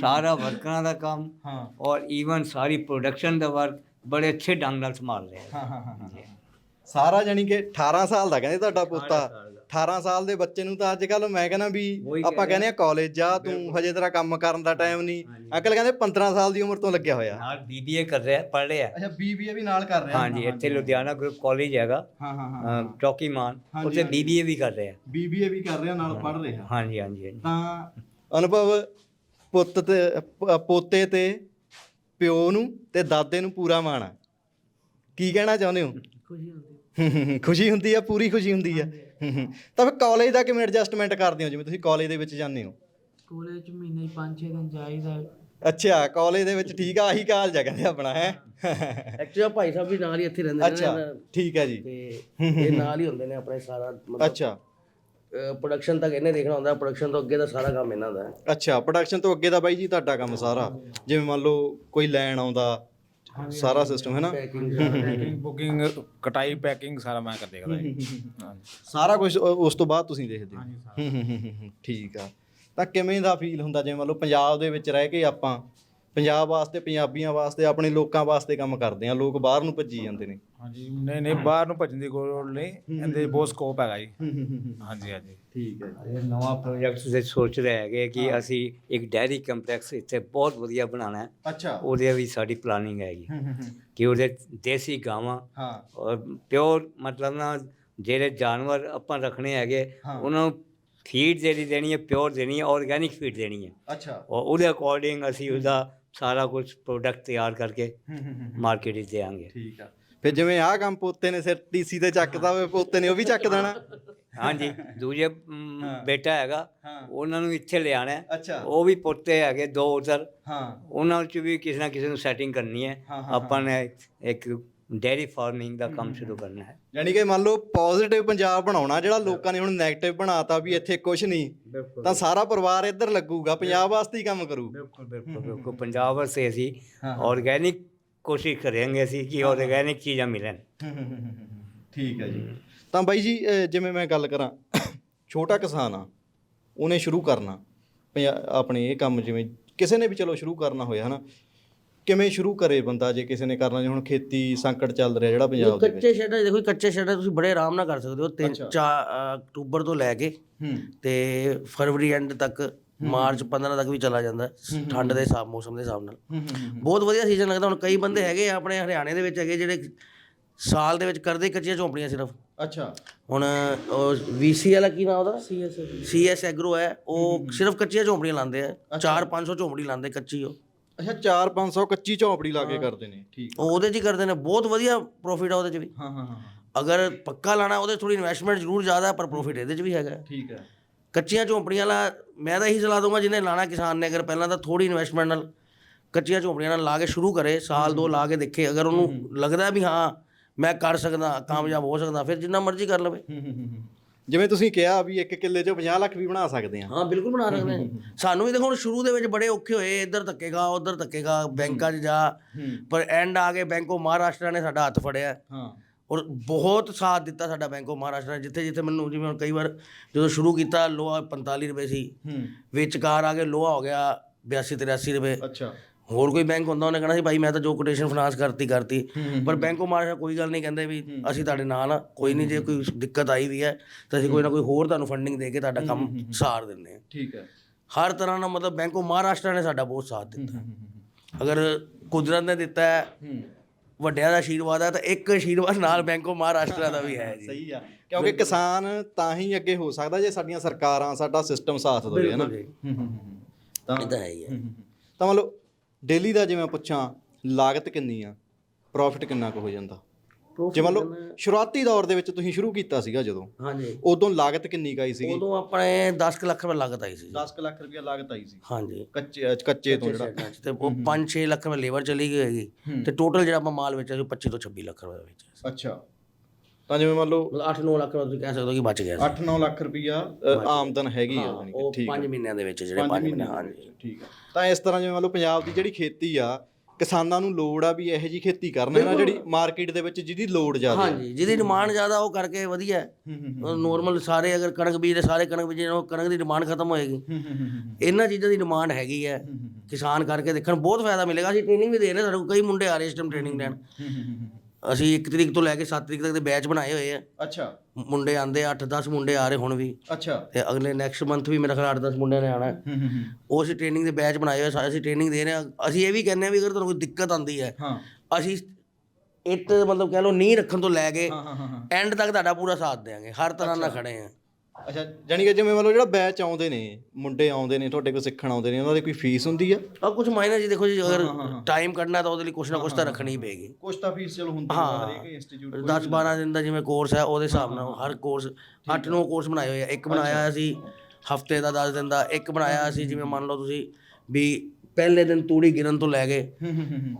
ਸਾਰਾ ਵਰਕਰਾਂ ਦਾ ਕੰਮ ਹਾਂ। ਔਰ ਈਵਨ ਸਾਰੀ ਪ੍ਰੋਡਕਸ਼ਨ ਦਾ ਵਰਕ ਬੜੇ ਅੱਛੇ ਢੰਗ ਨਾਲ ਸੰਭਾਲ ਰਿਹਾ ਹੈ ਹਾਂ ਹਾਂ ਹਾਂ। ਸਾਰਾ ਜਾਣੀ ਕਿ 18 ਸਾਲ ਦਾ ਕਹਿੰਦੇ ਤੁਹਾਡਾ ਪੋਤਾ। ਸਾਲ ਦਾ। 18 ਸਾਲ ਦੇ ਬੱਚੇ ਨੂੰ ਤਾਂ ਅੱਜ ਕੱਲ ਮੈਂ ਕਹਿੰਦਾ ਵੀ ਆਪਾਂ ਕਹਿ ਕਹਿੰਦੇ ਆ ਕਾਲਜ ਜਾ ਤੂੰ ਹਜੇ ਤੇਰਾ ਕੰਮ ਕਰਨ ਦਾ ਟਾਈਮ ਨਹੀਂ। ਅੰਕਲ ਕਹਿੰਦੇ 15 ਸਾਲ ਦੀ ਉਮਰ ਤੋਂ ਲੱਗਿਆ ਹੋਇਆ। ਨਾਲ ਬੀਬੀਏ ਕਰ ਰਿਹਾ ਪੜ੍ਹ ਰਿਹਾ। ਅੱਛਾ ਬੀਬੀਏ ਵੀ ਨਾਲ ਕਰ ਰਿਹਾ। ਹਾਂਜੀ ਇੱਥੇ ਲੁਧਿਆਣਾ ਗਰੁੱਪ ਕਾਲਜ ਹੈਗਾ। ਹਾਂ ਹਾਂ ਹਾਂ ਚੌਕੀਮਾਨ ਹਾਂਜੀ, ਉੱਥੇ। ਬੀਬੀਏ ਵੀ ਕਰ ਰਿਹਾ। ਬੀਬੀਏ ਵੀ ਕਰ ਰਿਹਾ ਨਾਲ ਪੜ ਰਿਹਾ। ਹਾਂਜੀ ਹਾਂਜੀ ਹਾਂਜੀ। ਤਾਂ ਅਨੁਭਵ ਪੁੱਤ ਤੇ ਪੋਤੇ ਤੇ ਪਿਓ ਨੂੰ ਤੇ ਦਾਦੇ ਨੂੰ ਪੂਰਾ ਮਾਣ ਕੀ ਕਹਿਣਾ ਚਾਹੁੰਦੇ ਹੋ? ਹੁੰਦੀ ਹੂੰ ਹੂੰ ਹੂੰ, ਖੁਸ਼ੀ ਹੁੰਦੀ ਆ ਪੂਰੀ ਖੁਸ਼ੀ ਹੁੰਦੀ ਆ। ਹੂੰ ਹੂੰ। ਤਾਂ ਫਿਰ ਕਾਲਜ ਦਾ ਕਿਵੇਂ ਐਡਜਸਟਮੈਂਟ ਕਰਦੇ ਹੋ? ਜਿਵੇਂ ਤੁਸੀਂ ਕਾਲਜ ਦੇ ਵਿੱਚ ਜਾਂਦੇ ਹੋ। ਕੋਲੇਜ ਚ ਮਹੀਨੇ 5-6 ਦਿਨ ਜਾਈਦਾ। ਅੱਛਾ ਕਾਲਜ ਦੇ ਵਿੱਚ ਠੀਕ ਆ ਆਹੀ ਕਾਲਜ ਆ ਕਹਿੰਦੇ ਆਪਣਾ ਹੈ। ਐਕਚੁਅਲੀ ਭਾਈ ਸਾਹਿਬ ਵੀ ਨਾਲ ਹੀ ਇੱਥੇ ਰਹਿੰਦੇ ਅੱਛਾ ਠੀਕ ਹੈ ਜੀ। ਤੇ ਇਹ ਨਾਲ ਹੀ ਹੁੰਦੇ ਨੇ ਆਪਣੇ ਸਾਰਾ ਮਤਲਬ ਅੱਛਾ। ਪ੍ਰੋਡਕਸ਼ਨ ਤੱਕ ਇਹਨੇ ਦੇਖਣਾ ਹੁੰਦਾ ਪ੍ਰੋਡਕਸ਼ਨ ਤੋਂ ਅੱਗੇ ਦਾ ਸਾਰਾ ਕੰਮ ਇਹਨਾਂ ਦਾ। ਹੈ ਅੱਛਾ ਪ੍ਰੋਡਕਸ਼ਨ ਤੋਂ ਅੱਗੇ ਦਾ ਬਾਈ ਜੀ ਤੁਹਾਡਾ ਕੰਮ ਸਾਰਾ। ਜਿਵੇਂ ਮੰਨ ਲਓ ਕੋਈ ਲੈਣ ਆਉਂਦਾ ਸਾਰਾ ਸਿਸਟਮ ਹੈ ਨਾ? ਪੈਕਿੰਗ ਬੁਕਿੰਗ ਕਟਾਈ ਪੈਕਿੰਗ ਸਾਰਾ ਮੈਂ ਕਰ ਦੇਖਦਾ ਜੀ। ਹਾਂਜੀ। ਸਾਰਾ ਕੁਝ ਉਸ ਤੋਂ ਬਾਅਦ ਤੁਸੀਂ ਦੇਖਦੇ ਹੋ? ਹੂੰ, ਹੂੰ, ਹੂੰ, ਹੂੰ, ਠੀਕ ਆ। ਤਾਂ ਕਿਵੇਂ ਦਾ ਫੀਲ ਹੁੰਦਾ? ਜਿਵੇਂ ਮੰਨ ਲਓ ਪੰਜਾਬ ਦੇ ਵਿੱਚ ਰਹਿ ਕੇ ਆਪਾਂ ਪੰਜਾਬ ਵਾਸਤੇ ਪੰਜਾਬੀਆਂ ਵਾਸਤੇ ਆਪਣੇ ਲੋਕਾਂ ਵਾਸਤੇ ਕੰਮ ਕਰਦੇ ਆ ਲੋਕ ਬਾਹਰ ਨੂੰ ਭੱਜੀ ਜਾਂਦੇ ਨੇ। ਹਾਂਜੀ ਨਹੀਂ ਨਹੀਂ ਬਾਹਰ ਨੂੰ ਭੱਜਣ ਦੀ ਕੋਈ ਲੋੜ ਨਹੀਂ ਇਹਦੇ ਬਹੁਤ ਸਕੋਪ ਹੈਗਾ ਜੀ। ਹਾਂਜੀ ਹਾਂਜੀ। ਠੀਕ ਹੈ ਇਹ ਨਵਾਂ ਪ੍ਰੋਜੈਕਟ ਦੇ ਸੋਚ ਰਹੇ ਹੈਗੇ ਕਿ ਅਸੀਂ ਇੱਕ ਡੈਰੀ ਕੰਪਲੈਕਸ ਇੱਥੇ ਬਹੁਤ ਵਧੀਆ ਬਣਾਉਣਾ ਹੈ। ਅੱਛਾ। ਉਹਦੇ ਵੀ ਸਾਡੀ ਪਲਾਨਿੰਗ ਹੈਗੀ। ਕਿ ਉਹਦੇ ਦੇਸੀ ਗਾਵਾਂ ਹਾਂ। ਔਰ ਪਿਓਰ ਮਤਲਬ ਨਾ ਜਿਹੜੇ ਜਾਨਵਰ ਆਪਾਂ ਰੱਖਣੇ ਹੈਗੇ। ਉਹਨਾਂ ਨੂੰ ਫੀਡ ਜਿਹੜੀ ਦੇਣੀ ਹੈ ਪਿਓਰ ਦੇਣੀ ਹੈ ਆਰਗੈਨਿਕ ਫੀਡ ਦੇਣੀ ਹੈ। ਅੱਛਾ। ਔਰ ਉਹਦੇ ਅਕੋਰਡਿੰਗ ਅਸੀਂ ਉਹਦਾ ਸਾਰਾ ਕੁਝ ਪ੍ਰੋਡਕਟ ਤਿਆਰ ਕਰਕੇ ਮਾਰਕੀਟ ਵਿੱਚ ਦੇਵਾਂਗੇ। ਠੀਕ ਆ। ਫਿਰ ਜਿਵੇਂ ਆਹ ਕੰਮ ਪੋਤੇ ਨੇ ਸਿਰ ਟੀਸੀ ਤੇ ਚੱਕਦਾ ਹੋਵੇ ਪੋਤੇ ਨੇ ਉਹ ਵੀ ਚੱਕ ਦੇਣਾ। ਹਾਂਜੀ ਦੂਜੇ ਬੇਟਾ ਹੈਗਾ। ਉਹਨਾਂ ਨੂੰ ਇੱਥੇ ਲਿਆਣਾ ਉਹ ਵੀ ਪੋਤੇ ਹੈਗੇ ਦੋ ਉਧਰ। ਹਾਂ। ਉਹਨਾਂ ਚ ਵੀ ਕਿਸੇ ਨਾ ਕਿਸੇ ਨੂੰ ਸੈਟਿੰਗ ਕਰਨੀ ਹਾਂ, ਆਪਾਂ ਨੇ ਇੱਕ ਡੇਅਰੀ ਫਾਰਮਿੰਗ ਦਾ ਕੰਮ ਸ਼ੁਰੂ ਕਰਨਾ ਹੈ। ਯਾਨੀ ਕਿ ਮੰਨ ਲਓ ਪੋਜ਼ਿਟਿਵ ਪੰਜਾਬ ਬਣਾਉਣਾ ਜਿਹੜਾ ਲੋਕਾਂ ਨੇ ਹੁਣ 네ਗੇਟਿਵ ਬਣਾਤਾ ਵੀ ਇੱਥੇ ਕੁਝ ਨਹੀਂ ਤਾਂ ਸਾਰਾ ਪਰਿਵਾਰ ਇੱਧਰ ਲੱਗੂਗਾ ਪੰਜਾਬ ਵਾਸਤੇ ਹੀ ਕੰਮ ਕਰੂ। ਬਿਲਕੁਲ ਬਿਲਕੁਲ ਬਿਲਕੁਲ। ਪੰਜਾਬ ਵਾਸਤੇ ਅਸੀਂ ਆਰਗੈਨਿਕ ਕੋਸ਼ਿਸ਼ ਕਰਾਂਗੇ ਅਸੀਂ ਕਿ ਆਰਗੈਨਿਕ ਚੀਜ਼ਾਂ ਮਿਲਣ। ਠੀਕ ਹੈ ਜੀ। ਤਾਂ ਬਾਈ ਜੀ ਜਿਵੇਂ ਮੈਂ ਗੱਲ ਕਰਾਂ ਛੋਟਾ ਕਿਸਾਨ ਆ ਉਹਨੇ ਸ਼ੁਰੂ ਕਰਨਾ ਪੰਜਾ- ਆਪਣੇ ਇਹ ਕੰਮ ਜਿਵੇਂ ਕਿਸੇ ਨੇ ਵੀ ਚਲੋ ਸ਼ੁਰੂ ਕਰਨਾ ਹੋਇਆ ਹਨਾ। ਕਿਵੇਂ ਸ਼ੁਰੂ ਕਰੇ ਬੰਦਾ ਜੇ ਕਿਸੇ ਨੇ ਕਰਨਾ ਜੇ ਹੁਣ ਖੇਤੀ ਸੰਕਟ ਚੱਲ ਰਿਹਾ ਜਿਹੜਾ ਪੰਜਾਬ ਦੇ ਵਿੱਚ? ਕੱਚੇ ਸ਼ੈੱਡ ਦੇਖੋ ਕੱਚੇ ਸ਼ੈੱਡ ਤੁਸੀਂ ਬੜੇ ਆਰਾਮ ਨਾਲ ਕਰ ਸਕਦੇ ਹੋ ਤਿੰਨ ਅੱਛਾ। ਚਾਰ ਅ, ਅਕਤੂਬਰ ਤੋਂ ਲੈ ਕੇ ਤੇ ਫਰਵਰੀ ਐਂਡ ਤੱਕ ਮਾਰਚ 15 ਤੱਕ ਵੀ ਚਲਾ ਜਾਂਦਾ ਹੈ, ਠੰਡ ਦੇ ਹਿਸਾਬ ਮੌਸਮ ਦੇ ਹਿਸਾਬ ਨਾਲ। ਬਹੁਤ ਵਧੀਆ ਸੀਜ਼ਨ ਲੱਗਦਾ ਹੁਣ ਕਈ ਬੰਦੇ ਹੈਗੇ ਆ ਆਪਣੇ ਹਰਿਆਣੇ ਦੇ ਵਿੱਚ ਹੈਗੇ ਜਿਹੜੇ ਸਾਲ ਦੇ ਵਿੱਚ ਕਰਦੇ ਕੱਚੀਆਂ ਝੌਂਪੜੀਆਂ ਸਿਰਫ। ਅੱਛਾ। ਹੁਣ ਉਹ ਵੀਸੀ ਵਾਲਾ ਕੀ ਨਾਮ ਉਹਦਾ? ਸੀਐਸ ਸੀਐਸ ਐਗਰੋ ਹੈ ਉਹ ਸਿਰਫ ਕੱਚੀਆਂ ਝੌਂਪੜੀਆਂ ਲਾਉਂਦੇ ਆ 4-500 ਝੌਂਪੜੀ ਲਾਉਂਦੇ ਕੱਚੀ ਉਹ। ਅੱਛਾ 4-500 ਕੱਚੀ ਝੌਂਪੜੀ ਲਾ ਕੇ ਕਰਦੇ ਨੇ ਠੀਕ ਉਹ ਉਹਦੇ 'ਚ ਹੀ ਕਰਦੇ ਨੇ ਬਹੁਤ ਵਧੀਆ ਪ੍ਰੋਫਿਟ ਆ ਉਹਦੇ 'ਚ ਵੀ। ਹਾਂ ਹਾਂ ਹਾਂ ਅਗਰ ਪੱਕਾ ਲਾਣਾ ਉਹਦੇ ਥੋੜੀ ਇਨਵੈਸਟਮੈਂਟ ਜ਼ਰੂਰ ਜ਼ਿਆਦਾ ਹੈ, ਪਰ ਪ੍ਰੋਫਿਟ ਇਹਦੇ 'ਚ ਵੀ ਹੈਗਾ। ਹੈ। ਠੀਕ ਹੈ ਕੱਚੀਆਂ ਝੌਂਪੜੀਆਂ ਵਾਲਾ ਮੈਂ ਤਾਂ ਇਹੀ ਸਲਾਹ ਦੂੰਗਾ ਜਿਹਨੇ ਲਾਣਾ ਕਿਸਾਨ ਨੇ ਅਗਰ ਪਹਿਲਾਂ ਤਾਂ ਥੋੜੀ ਇਨਵੈਸਟਮੈਂਟ ਨਾਲ ਕੱਚੀਆਂ ਝੌਂਪੜੀਆਂ ਨਾਲ ਲਾ ਕੇ ਸ਼ੁਰੂ ਕਰੇ ਸਾਲ ਦੋ ਲਾ ਕੇ ਦੇਖੇ ਅਗਰ ਉਹਨੂੰ ਲੱਗਦਾ ਵੀ ਹਾਂ ਮੈਂ ਕਰ ਸਕਦਾ ਕਾਮਯਾਬ ਹੋ ਸਕਦਾ ਫਿਰ ਜਿੰਨਾ ਮਰਜ਼ੀ ਕਰ ਲਵੇ। ਜਿਵੇਂ ਤੁਸੀਂ ਕਿਹਾ ਵੀ ਇੱਕ ਕਿੱਲੇ 'ਚੋਂ 50 ਲੱਖ ਵੀ ਬਣਾ ਸਕਦੇ ਆ ਹਾਂ ਬਿਲਕੁਲ ਬਣਾ ਸਕਦੇ ਹਾਂ। ਸਾਨੂੰ ਵੀ ਦੇਖੋ ਹੁਣ ਸ਼ੁਰੂ ਦੇ ਵਿੱਚ ਬੜੇ ਔਖੇ ਹੋਏ ਇੱਧਰ ਧੱਕੇ ਖਾ ਉੱਧਰ ਧੱਕੇ ਖਾ ਬੈਂਕਾਂ 'ਚ ਜਾ। ਪਰ ਐਂਡ ਆ ਕੇ ਬੈਂਕ ਮਹਾਰਾਸ਼ਟਰ ਨੇ ਸਾਡਾ ਹੱਥ ਫੜਿਆ। ਹਾਂ। ਔਰ ਬਹੁਤ ਸਾਥ ਦਿੱਤਾ ਸਾਡਾ ਬੈਂਕ ਆਫ ਮਹਾਰਾਸ਼ਟਰ ਨੇ ਜਿੱਥੇ ਜਿੱਥੇ ਮੈਨੂੰ ਜਿਵੇਂ ਹੁਣ ਕਈ ਵਾਰ ਜਦੋਂ ਸ਼ੁਰੂ ਕੀਤਾ ਲੋਹਾ 45 ਰੁਪਏ ਸੀ। ਹੂੰ। ਵਿਚਕਾਰ ਆ ਕੇ ਲੋਹਾ ਹੋ ਗਿਆ 82 83 ਰੁਪਏ। ਅੱਛਾ। ਹੋਰ ਕੋਈ ਬੈਂਕ ਹੁੰਦਾ ਉਹਨੇ ਕਹਿਣਾ ਸੀ ਭਾਈ ਮੈਂ ਤਾਂ ਜੋ ਕੋਟੇਸ਼ਨ ਫਾਈਨਾਂਸ ਕਰਤੀ ਕਰਤੀ। ਪਰ ਬੈਂਕ ਮਹਾਰਾਸ਼ਟਰ ਕੋਈ ਗੱਲ ਨਹੀਂ ਕਹਿੰਦੇ ਵੀ ਅਸੀਂ ਤੁਹਾਡੇ ਨਾਲ ਆ ਕੋਈ ਨਹੀਂ ਜੇ ਕੋਈ ਦਿੱਕਤ ਆਈ ਵੀ ਹੈ ਤਾਂ ਅਸੀਂ ਕੋਈ ਨਾ ਕੋਈ ਹੋਰ ਤੁਹਾਨੂੰ ਫੰਡਿੰਗ ਦੇ ਕੇ ਤੁਹਾਡਾ ਕੰਮ ਸਾਰ ਦਿੰਦੇ ਹਾਂ। ਠੀਕ ਹੈ। ਹਰ ਤਰ੍ਹਾਂ ਨਾਲ ਮਤਲਬ ਬੈਂਕ ਮਹਾਰਾਸ਼ਟਰ ਨੇ ਸਾਡਾ ਬਹੁਤ ਸਾਥ ਦਿੱਤਾ। ਅਗਰ ਕੁਦਰਤ ਨੇ ਦਿੱਤਾ ਹੈ ਵੱਡਿਆਂ ਦਾ ਆਸ਼ੀਰਵਾਦ ਹੈ ਤਾਂ ਇੱਕ ਆਸ਼ੀਰਵਾਦ ਨਾਲ ਬੈਂਕ ਮਹਾਰਾਸ਼ਟਰ ਦਾ ਵੀ ਹੈ ਜੀ। ਸਹੀ ਆ। ਕਿਉਂਕਿ ਕਿਸਾਨ ਤਾਂ ਹੀ ਅੱਗੇ ਹੋ ਸਕਦਾ ਜੇ ਸਾਡੀਆਂ ਸਰਕਾਰਾਂ ਸਾਡਾ ਸਿਸਟਮ ਸਾਥ ਦੇਵੇ। ਹੂੰ, ਹੂੰ। ਤਾਂ ਇਹ ਤਾਂ ਹੈ ਹੀ ਹੈ। ਤਾਂ ਮਤਲਬ ਡੇਲੀ ਦਾ ਜਿਵੇਂ ਪੁੱਛਾਂ ਲਾਗਤ ਕਿੰਨੀ ਆ? ਪ੍ਰੋਫਿਟ ਕਿੰਨਾ ਕੁ ਹੋ ਜਾਂਦਾ? ਜੇ ਮੰਨ ਲਓ ਸ਼ੁਰੂਆਤੀ ਦੌਰ ਦੇ ਵਿੱਚ ਤੁਸੀਂ ਸ਼ੁਰੂ ਕੀਤਾ ਸੀਗਾ ਜਦੋਂ ਹਾਂਜੀ। ਉਦੋਂ ਲਾਗਤ ਕਿੰਨੀ ਕਾਈ ਸੀਗੀ? ਉਦੋਂ ਆਪਣੇ 10 ਲੱਖ ਰੁਪਏ ਲਾਗਤ ਆਈ ਸੀ 10 ਲੱਖ ਰੁਪਇਆ ਲਾਗਤ ਆਈ ਸੀ। ਹਾਂਜੀ। ਕੱਚੇ ਕੱਚੇ ਤੋਂ ਜਿਹੜਾ ਤੇ ਉਹ 5-6 ਲੱਖ ਰੁਪਏ ਲੇਬਰ ਚਲੀ ਗਈ ਹੈਗੀ। ਤੇ ਟੋਟਲ ਜਿਹੜਾ ਆਪਾਂ ਮਾਲ ਵੇਚਿਆ ਸੀ ਉਹ 25 ਤੋਂ 26 ਲੱਖ ਰੁਪਏ ਸੀ। ਅੱਛਾ। ਤਾਂ ਜਿਵੇਂ ਮੰਨ ਲਓ ਮਤਲਬ 8-9 ਲੱਖ ਰੁਪਏ ਤੁਸੀਂ ਕਹਿ ਸਕਦੇ ਹੋ ਕਿ ਬਚ ਗਿਆ ਸੀ। 8-9 ਲੱਖ ਰੁਪਇਆ ਅ, ਆਮਦਨ ਹੈਗੀ ਆ ਹਾਂ, ਜਾਣੀ ਕਿ ਉਹ ਠੀਕ 5 ਮਹੀਨਿਆਂ ਦੇ ਵਿੱਚ ਜਿਹੜੇ ਪੰਜ 5 ਮਹੀਨੇ ਹਾਂਜੀ। ਠੀਕ ਆ। ਤਾਂ ਇਸ ਤਰ੍ਹਾਂ ਜਿਵੇਂ ਮੰਨ ਲਓ ਪੰਜਾਬ ਦੀ ਜਿਹੜੀ ਖੇਤੀ ਆ ਕਿਸਾਨਾਂ ਨੂੰ ਲੋੜ ਆ ਵੀ ਇਹੋ ਜੀ ਖੇਤੀ ਕਰਨ ਹੈ ਨਾ ਜਿਹੜੀ ਮਾਰਕੀਟ ਦੇ ਵਿੱਚ ਜਿਹਦੀ ਲੋੜ ਜ਼ਿਆਦਾ ਹੈ ਹਾਂਜੀ ਜਿਹਦੀ ਡਿਮਾਂਡ ਜ਼ਿਆਦਾ ਉਹ ਕਰਕੇ ਵਧੀਆ। ਨੋਰਮਲ ਸਾਰੇ ਅਗਰ ਕਣਕ ਬੀਜਦੇ ਸਾਰੇ ਕਣਕ ਬੀਜਦੇ ਉਹ ਕਣਕ ਦੀ ਡਿਮਾਂਡ ਖਤਮ ਹੋਏਗੀ। ਇਹਨਾਂ ਚੀਜ਼ਾਂ ਦੀ ਡਿਮਾਂਡ ਹੈਗੀ ਹੈ ਕਿਸਾਨ ਕਰਕੇ ਦੇਖਣ ਬਹੁਤ ਫਾਇਦਾ ਮਿਲੇਗਾ। ਅਸੀਂ ਟ੍ਰੇਨਿੰਗ ਵੀ ਦੇ ਰਹੇ ਹਾਂ, ਸਾਡੇ ਕੋਲ ਕਈ ਮੁੰਡੇ ਆ ਰਹੇ ਇਸ ਟਾਈਮ ਟ੍ਰੇਨਿੰਗ ਲੈਣ। ਅਸੀਂ 1 ਤਰੀਕ ਤੋਂ ਲੈ ਕੇ 7 ਤਰੀਕ ਤੱਕ ਦੇ ਬੈਚ ਬਣਾਏ ਹੋਏ ਆ। ਅੱਛਾ। ਮੁੰਡੇ ਆਂਦੇ 8-10 ਮੁੰਡੇ ਆ ਰਹੇ ਹੁਣ ਵੀ। ਅੱਛਾ। ਤੇ ਅਗਲੇ ਨੈਕਸਟ ਮੰਥ ਵੀ ਮੇਰਾ ਖਿਆਲ 8-10 ਮੁੰਡਿਆਂ ਨੇ ਆਣਾ ਹੈ। ਉਹ ਅਸੀਂ ਟ੍ਰੇਨਿੰਗ ਦੇ ਬੈਚ ਬਣਾਏ ਹੋਏ ਸਾਰੇ ਅਸੀਂ ਟ੍ਰੇਨਿੰਗ ਦੇ ਰਹੇ ਹਾਂ ਅਸੀਂ ਇਹ ਵੀ ਕਹਿੰਦੇ ਹਾਂ ਵੀ ਅਗਰ ਤੁਹਾਨੂੰ ਕੋਈ ਦਿੱਕਤ ਆਂਦੀ ਹੈ ਹਾਂ। ਅਸੀਂ ਇੱਟ ਮਤਲਬ ਕਹਿ ਲਓ ਨੀਂਹ ਰੱਖਣ ਤੋਂ ਲੈ ਕੇ ਐਂਡ ਤੱਕ ਤੁਹਾਡਾ ਪੂਰਾ ਸਾਥ ਦੇਵਾਂਗੇ ਹਰ ਤਰ੍ਹਾਂ ਨਾਲ ਖੜੇ ਆ। ਅੱਛਾ ਜਾਣੀ ਕਿ ਜਿਵੇਂ ਮੰਨ ਲਓ ਜਿਹੜਾ ਬੈਚ ਆਉਂਦੇ ਨੇ ਮੁੰਡੇ ਆਉਂਦੇ ਨੇ ਤੁਹਾਡੇ ਕੋਲ ਸਿੱਖਣ ਆਉਂਦੇ ਨੇ ਉਹਨਾਂ ਦੀ ਕੋਈ ਫੀਸ ਹੁੰਦੀ ਆ? ਆ ਕੁਝ ਮਾਇਨੇ ਜੀ ਦੇਖੋ ਜੀ ਅਗਰ ਟਾਈਮ ਕੱਢਣਾ ਤਾਂ ਉਹਦੇ ਲਈ ਕੁਛ ਨਾ ਕੁਛ ਤਾਂ ਰੱਖਣੀ ਹੀ ਪਏਗੀ। ਕੁਛ ਤਾਂ ਫੀਸ ਚਲੋ ਹੁੰਦੀ ਹਾਂ। ਹਰੇਕ ਇੰਸਟੀਚਿਊਟ 10 12 ਦਿਨ ਦਾ ਜਿਵੇਂ ਕੋਰਸ ਹੈ ਉਹਦੇ ਹਿਸਾਬ ਨਾਲ ਹਰ ਕੋਰਸ 8-9 ਕੋਰਸ ਬਣਾਏ ਹੋਏ ਆ। ਇੱਕ ਬਣਾਇਆ ਅਸੀਂ ਹਫ਼ਤੇ ਦਾ 10 ਦਿਨ ਦਾ ਇੱਕ ਬਣਾਇਆ ਅਸੀਂ ਜਿਵੇਂ ਮੰਨ ਲਓ ਤੁਸੀਂ ਵੀ ਪਹਿਲੇ ਦਿਨ ਤੂੜੀ ਗਿਰਨ ਤੋਂ ਲੈ ਕੇ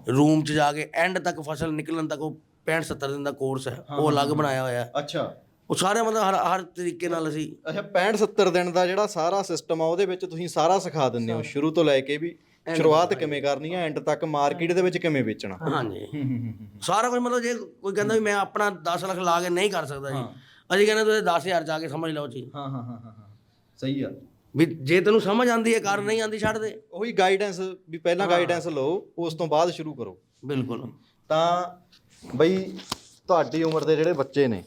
ਰੂਮ 'ਚ ਜਾ ਕੇ ਐਂਡ ਤੱਕ ਫਸਲ ਨਿਕਲਣ ਤੱਕ ਉਹ 65 70 ਦਿਨ ਦਾ ਕੋਰਸ ਹੈ ਉਹ ਅਲੱਗ ਬਣਾਇਆ ਹੋਇਆ। ਹੈ। ਅੱਛਾ। ਉਹ ਸਾਰੇ ਮਤਲਬ ਹਰ ਹਰ ਤਰੀਕੇ ਨਾਲ ਅਸੀਂ ਅੱਛਾ 65 70 ਦਿਨ ਦਾ ਜਿਹੜਾ ਸਾਰਾ ਸਿਸਟਮ ਆ ਉਹਦੇ ਵਿੱਚ ਤੁਸੀਂ ਸਾਰਾ ਸਿਖਾ ਦਿੰਦੇ ਹੋ ਸ਼ੁਰੂ ਤੋਂ ਲੈ ਕੇ ਵੀ ਸ਼ੁਰੂਆਤ ਕਿਵੇਂ ਕਰਨੀ ਆ ਐਂਡ ਤੱਕ ਮਾਰਕੀਟ ਦੇ ਵਿੱਚ ਕਿਵੇਂ ਵੇਚਣਾ? ਹਾਂਜੀ। ਸਾਰਾ ਕੁਝ ਮਤਲਬ ਜੇ ਕੋਈ ਕਹਿੰਦਾ ਵੀ ਮੈਂ ਆਪਣਾ 10 ਲੱਖ ਲਾ ਕੇ ਨਹੀਂ ਕਰ ਸਕਦਾ ਜੀ ਅਸੀਂ ਕਹਿੰਦੇ ਤੁਸੀਂ 10000 ਜਾ ਕੇ ਸਮਝ ਲਓ ਜੀ। ਹਾਂ ਹਾਂ ਹਾਂ ਹਾਂ ਹਾਂ। ਸਹੀ ਆ। ਵੀ ਜੇ ਤੈਨੂੰ ਸਮਝ ਆਂਦੀ ਹੈ ਕਰ ਨਹੀਂ ਆਂਦੀ ਛੱਡ ਦੇ। ਉਹੀ ਗਾਈਡੈਂਸ ਵੀ ਪਹਿਲਾਂ ਗਾਈਡੈਂਸ ਲਓ ਉਸ ਤੋਂ ਬਾਅਦ ਸ਼ੁਰੂ ਕਰੋ। ਬਿਲਕੁਲ। ਤਾਂ ਬਈ ਤੁਹਾਡੀ ਉਮਰ ਦੇ ਜਿਹੜੇ ਬੱਚੇ ਨੇ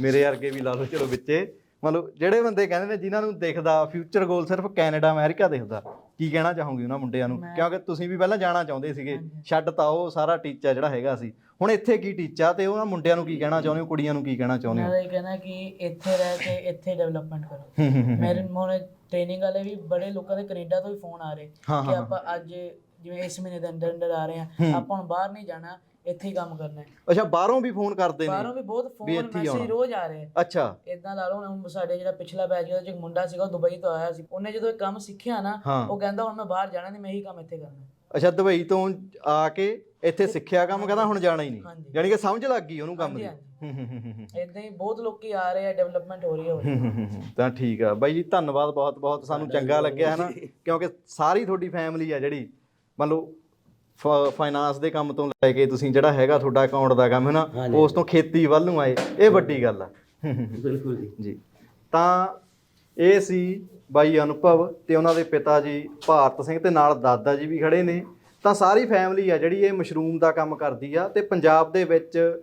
ਮੇਰੇ ਵਰਗੇ ਵੀ ਲਾ ਲਓ ਚਲੋ ਵਿੱਚੇ। ਮਤਲਬ ਜਿਹੜੇ ਬੰਦੇ ਕਹਿੰਦੇ ਨੇ ਜਿਨ੍ਹਾਂ ਨੂੰ ਦਿਖਦਾ ਫਿਊਚਰ ਗੋਲ ਸਿਰਫ ਕੈਨੇਡਾ ਅਮਰੀਕਾ ਦਿਖਦਾ ਕੀ ਕਹਿਣਾ ਚਾਹੋਗੇ ਉਹਨਾਂ ਮੁੰਡਿਆਂ ਨੂੰ? ਕਿਉਂਕਿ ਤੁਸੀਂ ਵੀ ਪਹਿਲਾਂ ਜਾਣਾ ਚਾਹੁੰਦੇ ਸੀਗੇ। ਛੱਡ ਤਾਂ ਉਹ ਸਾਰਾ ਟੀਚਾ ਜਿਹੜਾ ਹੈਗਾ ਸੀ। ਹੁਣ ਇੱਥੇ ਕੀ ਟੀਚਾ ਤੇ ਉਹਨਾਂ ਮੁੰਡਿਆਂ ਨੂੰ ਕੀ ਕਹਿਣਾ ਚਾਹੁੰਦੇ ਹੋ ਕੁੜੀਆਂ ਨੂੰ ਕੀ ਕਹਿਣਾ ਚਾਹੁੰਦੇ ਮੈਂ ਹੋ ਤਾਂ ਇਹ ਕਹਿਣਾ ਕਿ ਇੱਥੇ ਰਹਿ ਕੇ ਇੱਥੇ ਡਿਵੈਲਪਮੈਂਟ ਕਰੋ। ਮੇਰੇ ਮੋਨੇ ਟ੍ਰੇਨਿੰਗ ਵਾਲੇ ਵੀ ਬੜੇ ਲੋਕਾਂ ਦੇ ਕੈਨੇਡਾ ਤੋਂ ਵੀ ਫੋਨ ਆ ਰਹੇ ਕਿ ਆਪਾਂ ਅੱਜ ਜਿਵੇਂ ਇਸ ਮਹੀਨੇ ਦੇ ਅੰਦਰ ਅੰਦਰ ਆ ਰਹੇ ਆ ਆਪਾਂ ਹੁਣ ਬਾਹਰ ਨਹੀਂ ਜਾਣਾ। ਇੱਥੇ ਹੀ ਕੰਮ ਕਰਨਾ ਹੈ। ਅੱਛਾ ਬਾਹਰੋਂ ਵੀ ਫੋਨ ਕਰਦੇ ਬਾਹਰੋਂ ਨੇ ਵੀ ਬਹੁਤ ਵੀ ਫੋਨ ਇੱਥੇ ਹੀ ਮੈਸੇਜ ਆਉਣਾ। ਰੋਜ਼ ਆ ਰਹੇ ਆ ਅੱਛਾ। ਇਦਾਂ ਲਾ ਲਓ ਹੁਣ ਸਾਡੇ ਜਿਹੜਾ ਪਿਛਲਾ ਬੈਚ ਉਹਦੇ ਚ ਇੱਕ ਮੁੰਡਾ ਸੀਗਾ ਉਹ ਦੁਬਈ ਤੋਂ ਆਇਆ ਸੀ। ਉਹਨੇ ਜਦੋਂ ਇਹ ਕੰਮ ਸਿੱਖਿਆ ਨਾ ਹਾਂ। ਉਹ ਕਹਿੰਦਾ ਹੁਣ ਮੈਂ ਬਾਹਰ ਜਾਣਾ ਨਹੀਂ ਮੈਂ ਇਹੀ ਕੰਮ ਇੱਥੇ ਕਰਨਾ ਅੱਛਾ ਦੁਬਈ ਤੋਂ ਆ ਕੇ ਇੱਥੇ ਸਿੱਖਿਆ ਕੰਮ ਕਹਿੰਦਾ ਹੁਣ ਜਾਣਾ ਹੀ ਨਹੀਂ ਹਾਂਜੀ। ਯਾਨੀ ਕਿ ਸਮਝ ਲੱਗ ਗਈ ਉਹਨੂੰ ਕੰਮ ਦੀ। ਹਾਂਜੀ ਹੂੰ ਹੂੰ ਹੂੰ ਹੂੰ ਇਦਾਂ ਹੀ ਬਹੁਤ ਲੋਕੀ ਆ ਰਹੇ ਆ ਡਿਵੈਲਪਮੈਂਟ ਹੋ ਰਹੀ ਹੈ ਹੋ ਰਹੀ ਹੈ। ਤਾਂ ਠੀਕ ਆ। ਬਾਈ ਜੀ ਧੰਨਵਾਦ ਬਹੁਤ ਬਹੁਤ। ਸਾਨੂੰ ਚੰਗਾ ਲੱਗਿਆ ਹੈ ਨਾ? ਕਿਉਂਕਿ ਸਾਰੀ ਤੁਹਾਡੀ ਫੈਮਿਲੀ ਆ ਜਿਹੜੀ ਮੰਨ ਲਓ ਫਾਈਨਾਂਸ ਦੇ ਕੰਮ ਤੋਂ ਲੈ ਕੇ ਤੁਸੀਂ ਜਿਹੜਾ ਹੈਗਾ ਤੁਹਾਡਾ ਅਕਾਊਂਟ ਦਾ ਕੰਮ ਹੈ ਨਾ ਉਸ ਤੋਂ ਖੇਤੀ ਵੱਲ ਨੂੰ ਆਏ ਇਹ ਵੱਡੀ ਗੱਲ ਆ। ਬਿਲਕੁਲ ਜੀ। ਜੀ। ਤਾਂ ਇਹ ਸੀ ਬਾਈ ਅਨੁਭਵ ਤੇ ਉਹਨਾਂ ਦੇ ਪਿਤਾ ਜੀ ਭਾਰਤ ਸਿੰਘ ਤੇ ਨਾਲ ਦਾਦਾ ਜੀ ਵੀ ਖੜੇ ਨੇ। ਤਾਂ ਸਾਰੀ ਫੈਮਿਲੀ ਆ ਜਿਹੜੀ ਇਹ ਮਸ਼ਰੂਮ ਦਾ ਕੰਮ ਕਰਦੀ ਆ ਤੇ ਪੰਜਾਬ ਦੇ ਵਿੱਚ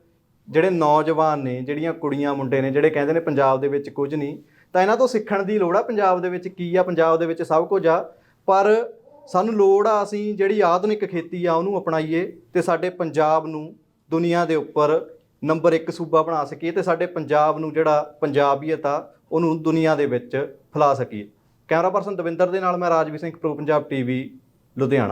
ਜਿਹੜੇ ਨੌਜਵਾਨ ਨੇ ਜਿਹੜੀਆਂ ਕੁੜੀਆਂ ਮੁੰਡੇ ਨੇ ਜਿਹੜੇ ਕਹਿੰਦੇ ਨੇ ਪੰਜਾਬ ਦੇ ਵਿੱਚ ਕੁਝ ਨਹੀਂ ਤਾਂ ਇਹਨਾਂ ਤੋਂ ਸਿੱਖਣ ਦੀ ਲੋੜ ਆ। ਪੰਜਾਬ ਦੇ ਵਿੱਚ ਕੀ ਆ? ਪੰਜਾਬ ਦੇ ਵਿੱਚ ਸਭ ਕੁਝ ਆ। ਪਰ ਸਾਨੂੰ ਲੋੜ ਆ ਅਸੀਂ ਜਿਹੜੀ ਆਧੁਨਿਕ ਖੇਤੀ ਆ ਉਹਨੂੰ ਅਪਣਾਈਏ ਤੇ ਸਾਡੇ ਪੰਜਾਬ ਨੂੰ ਦੁਨੀਆ ਦੇ ਉੱਪਰ ਨੰਬਰ 1 ਸੂਬਾ ਬਣਾ ਸਕੀਏ ਤੇ ਸਾਡੇ ਪੰਜਾਬ ਨੂੰ ਜਿਹੜਾ ਪੰਜਾਬੀਅਤ ਆ ਉਹਨੂੰ ਦੁਨੀਆ ਦੇ ਵਿੱਚ ਫੈਲਾ ਸਕੀਏ। ਕੈਮਰਾ ਪਰਸਨ ਦਵਿੰਦਰ ਦੇ ਨਾਲ ਮੈਂ ਰਾਜਵੀਰ ਸਿੰਘ, ਪ੍ਰੋ ਪੰਜਾਬ ਟੀਵੀ ਲੁਧਿਆਣਾ।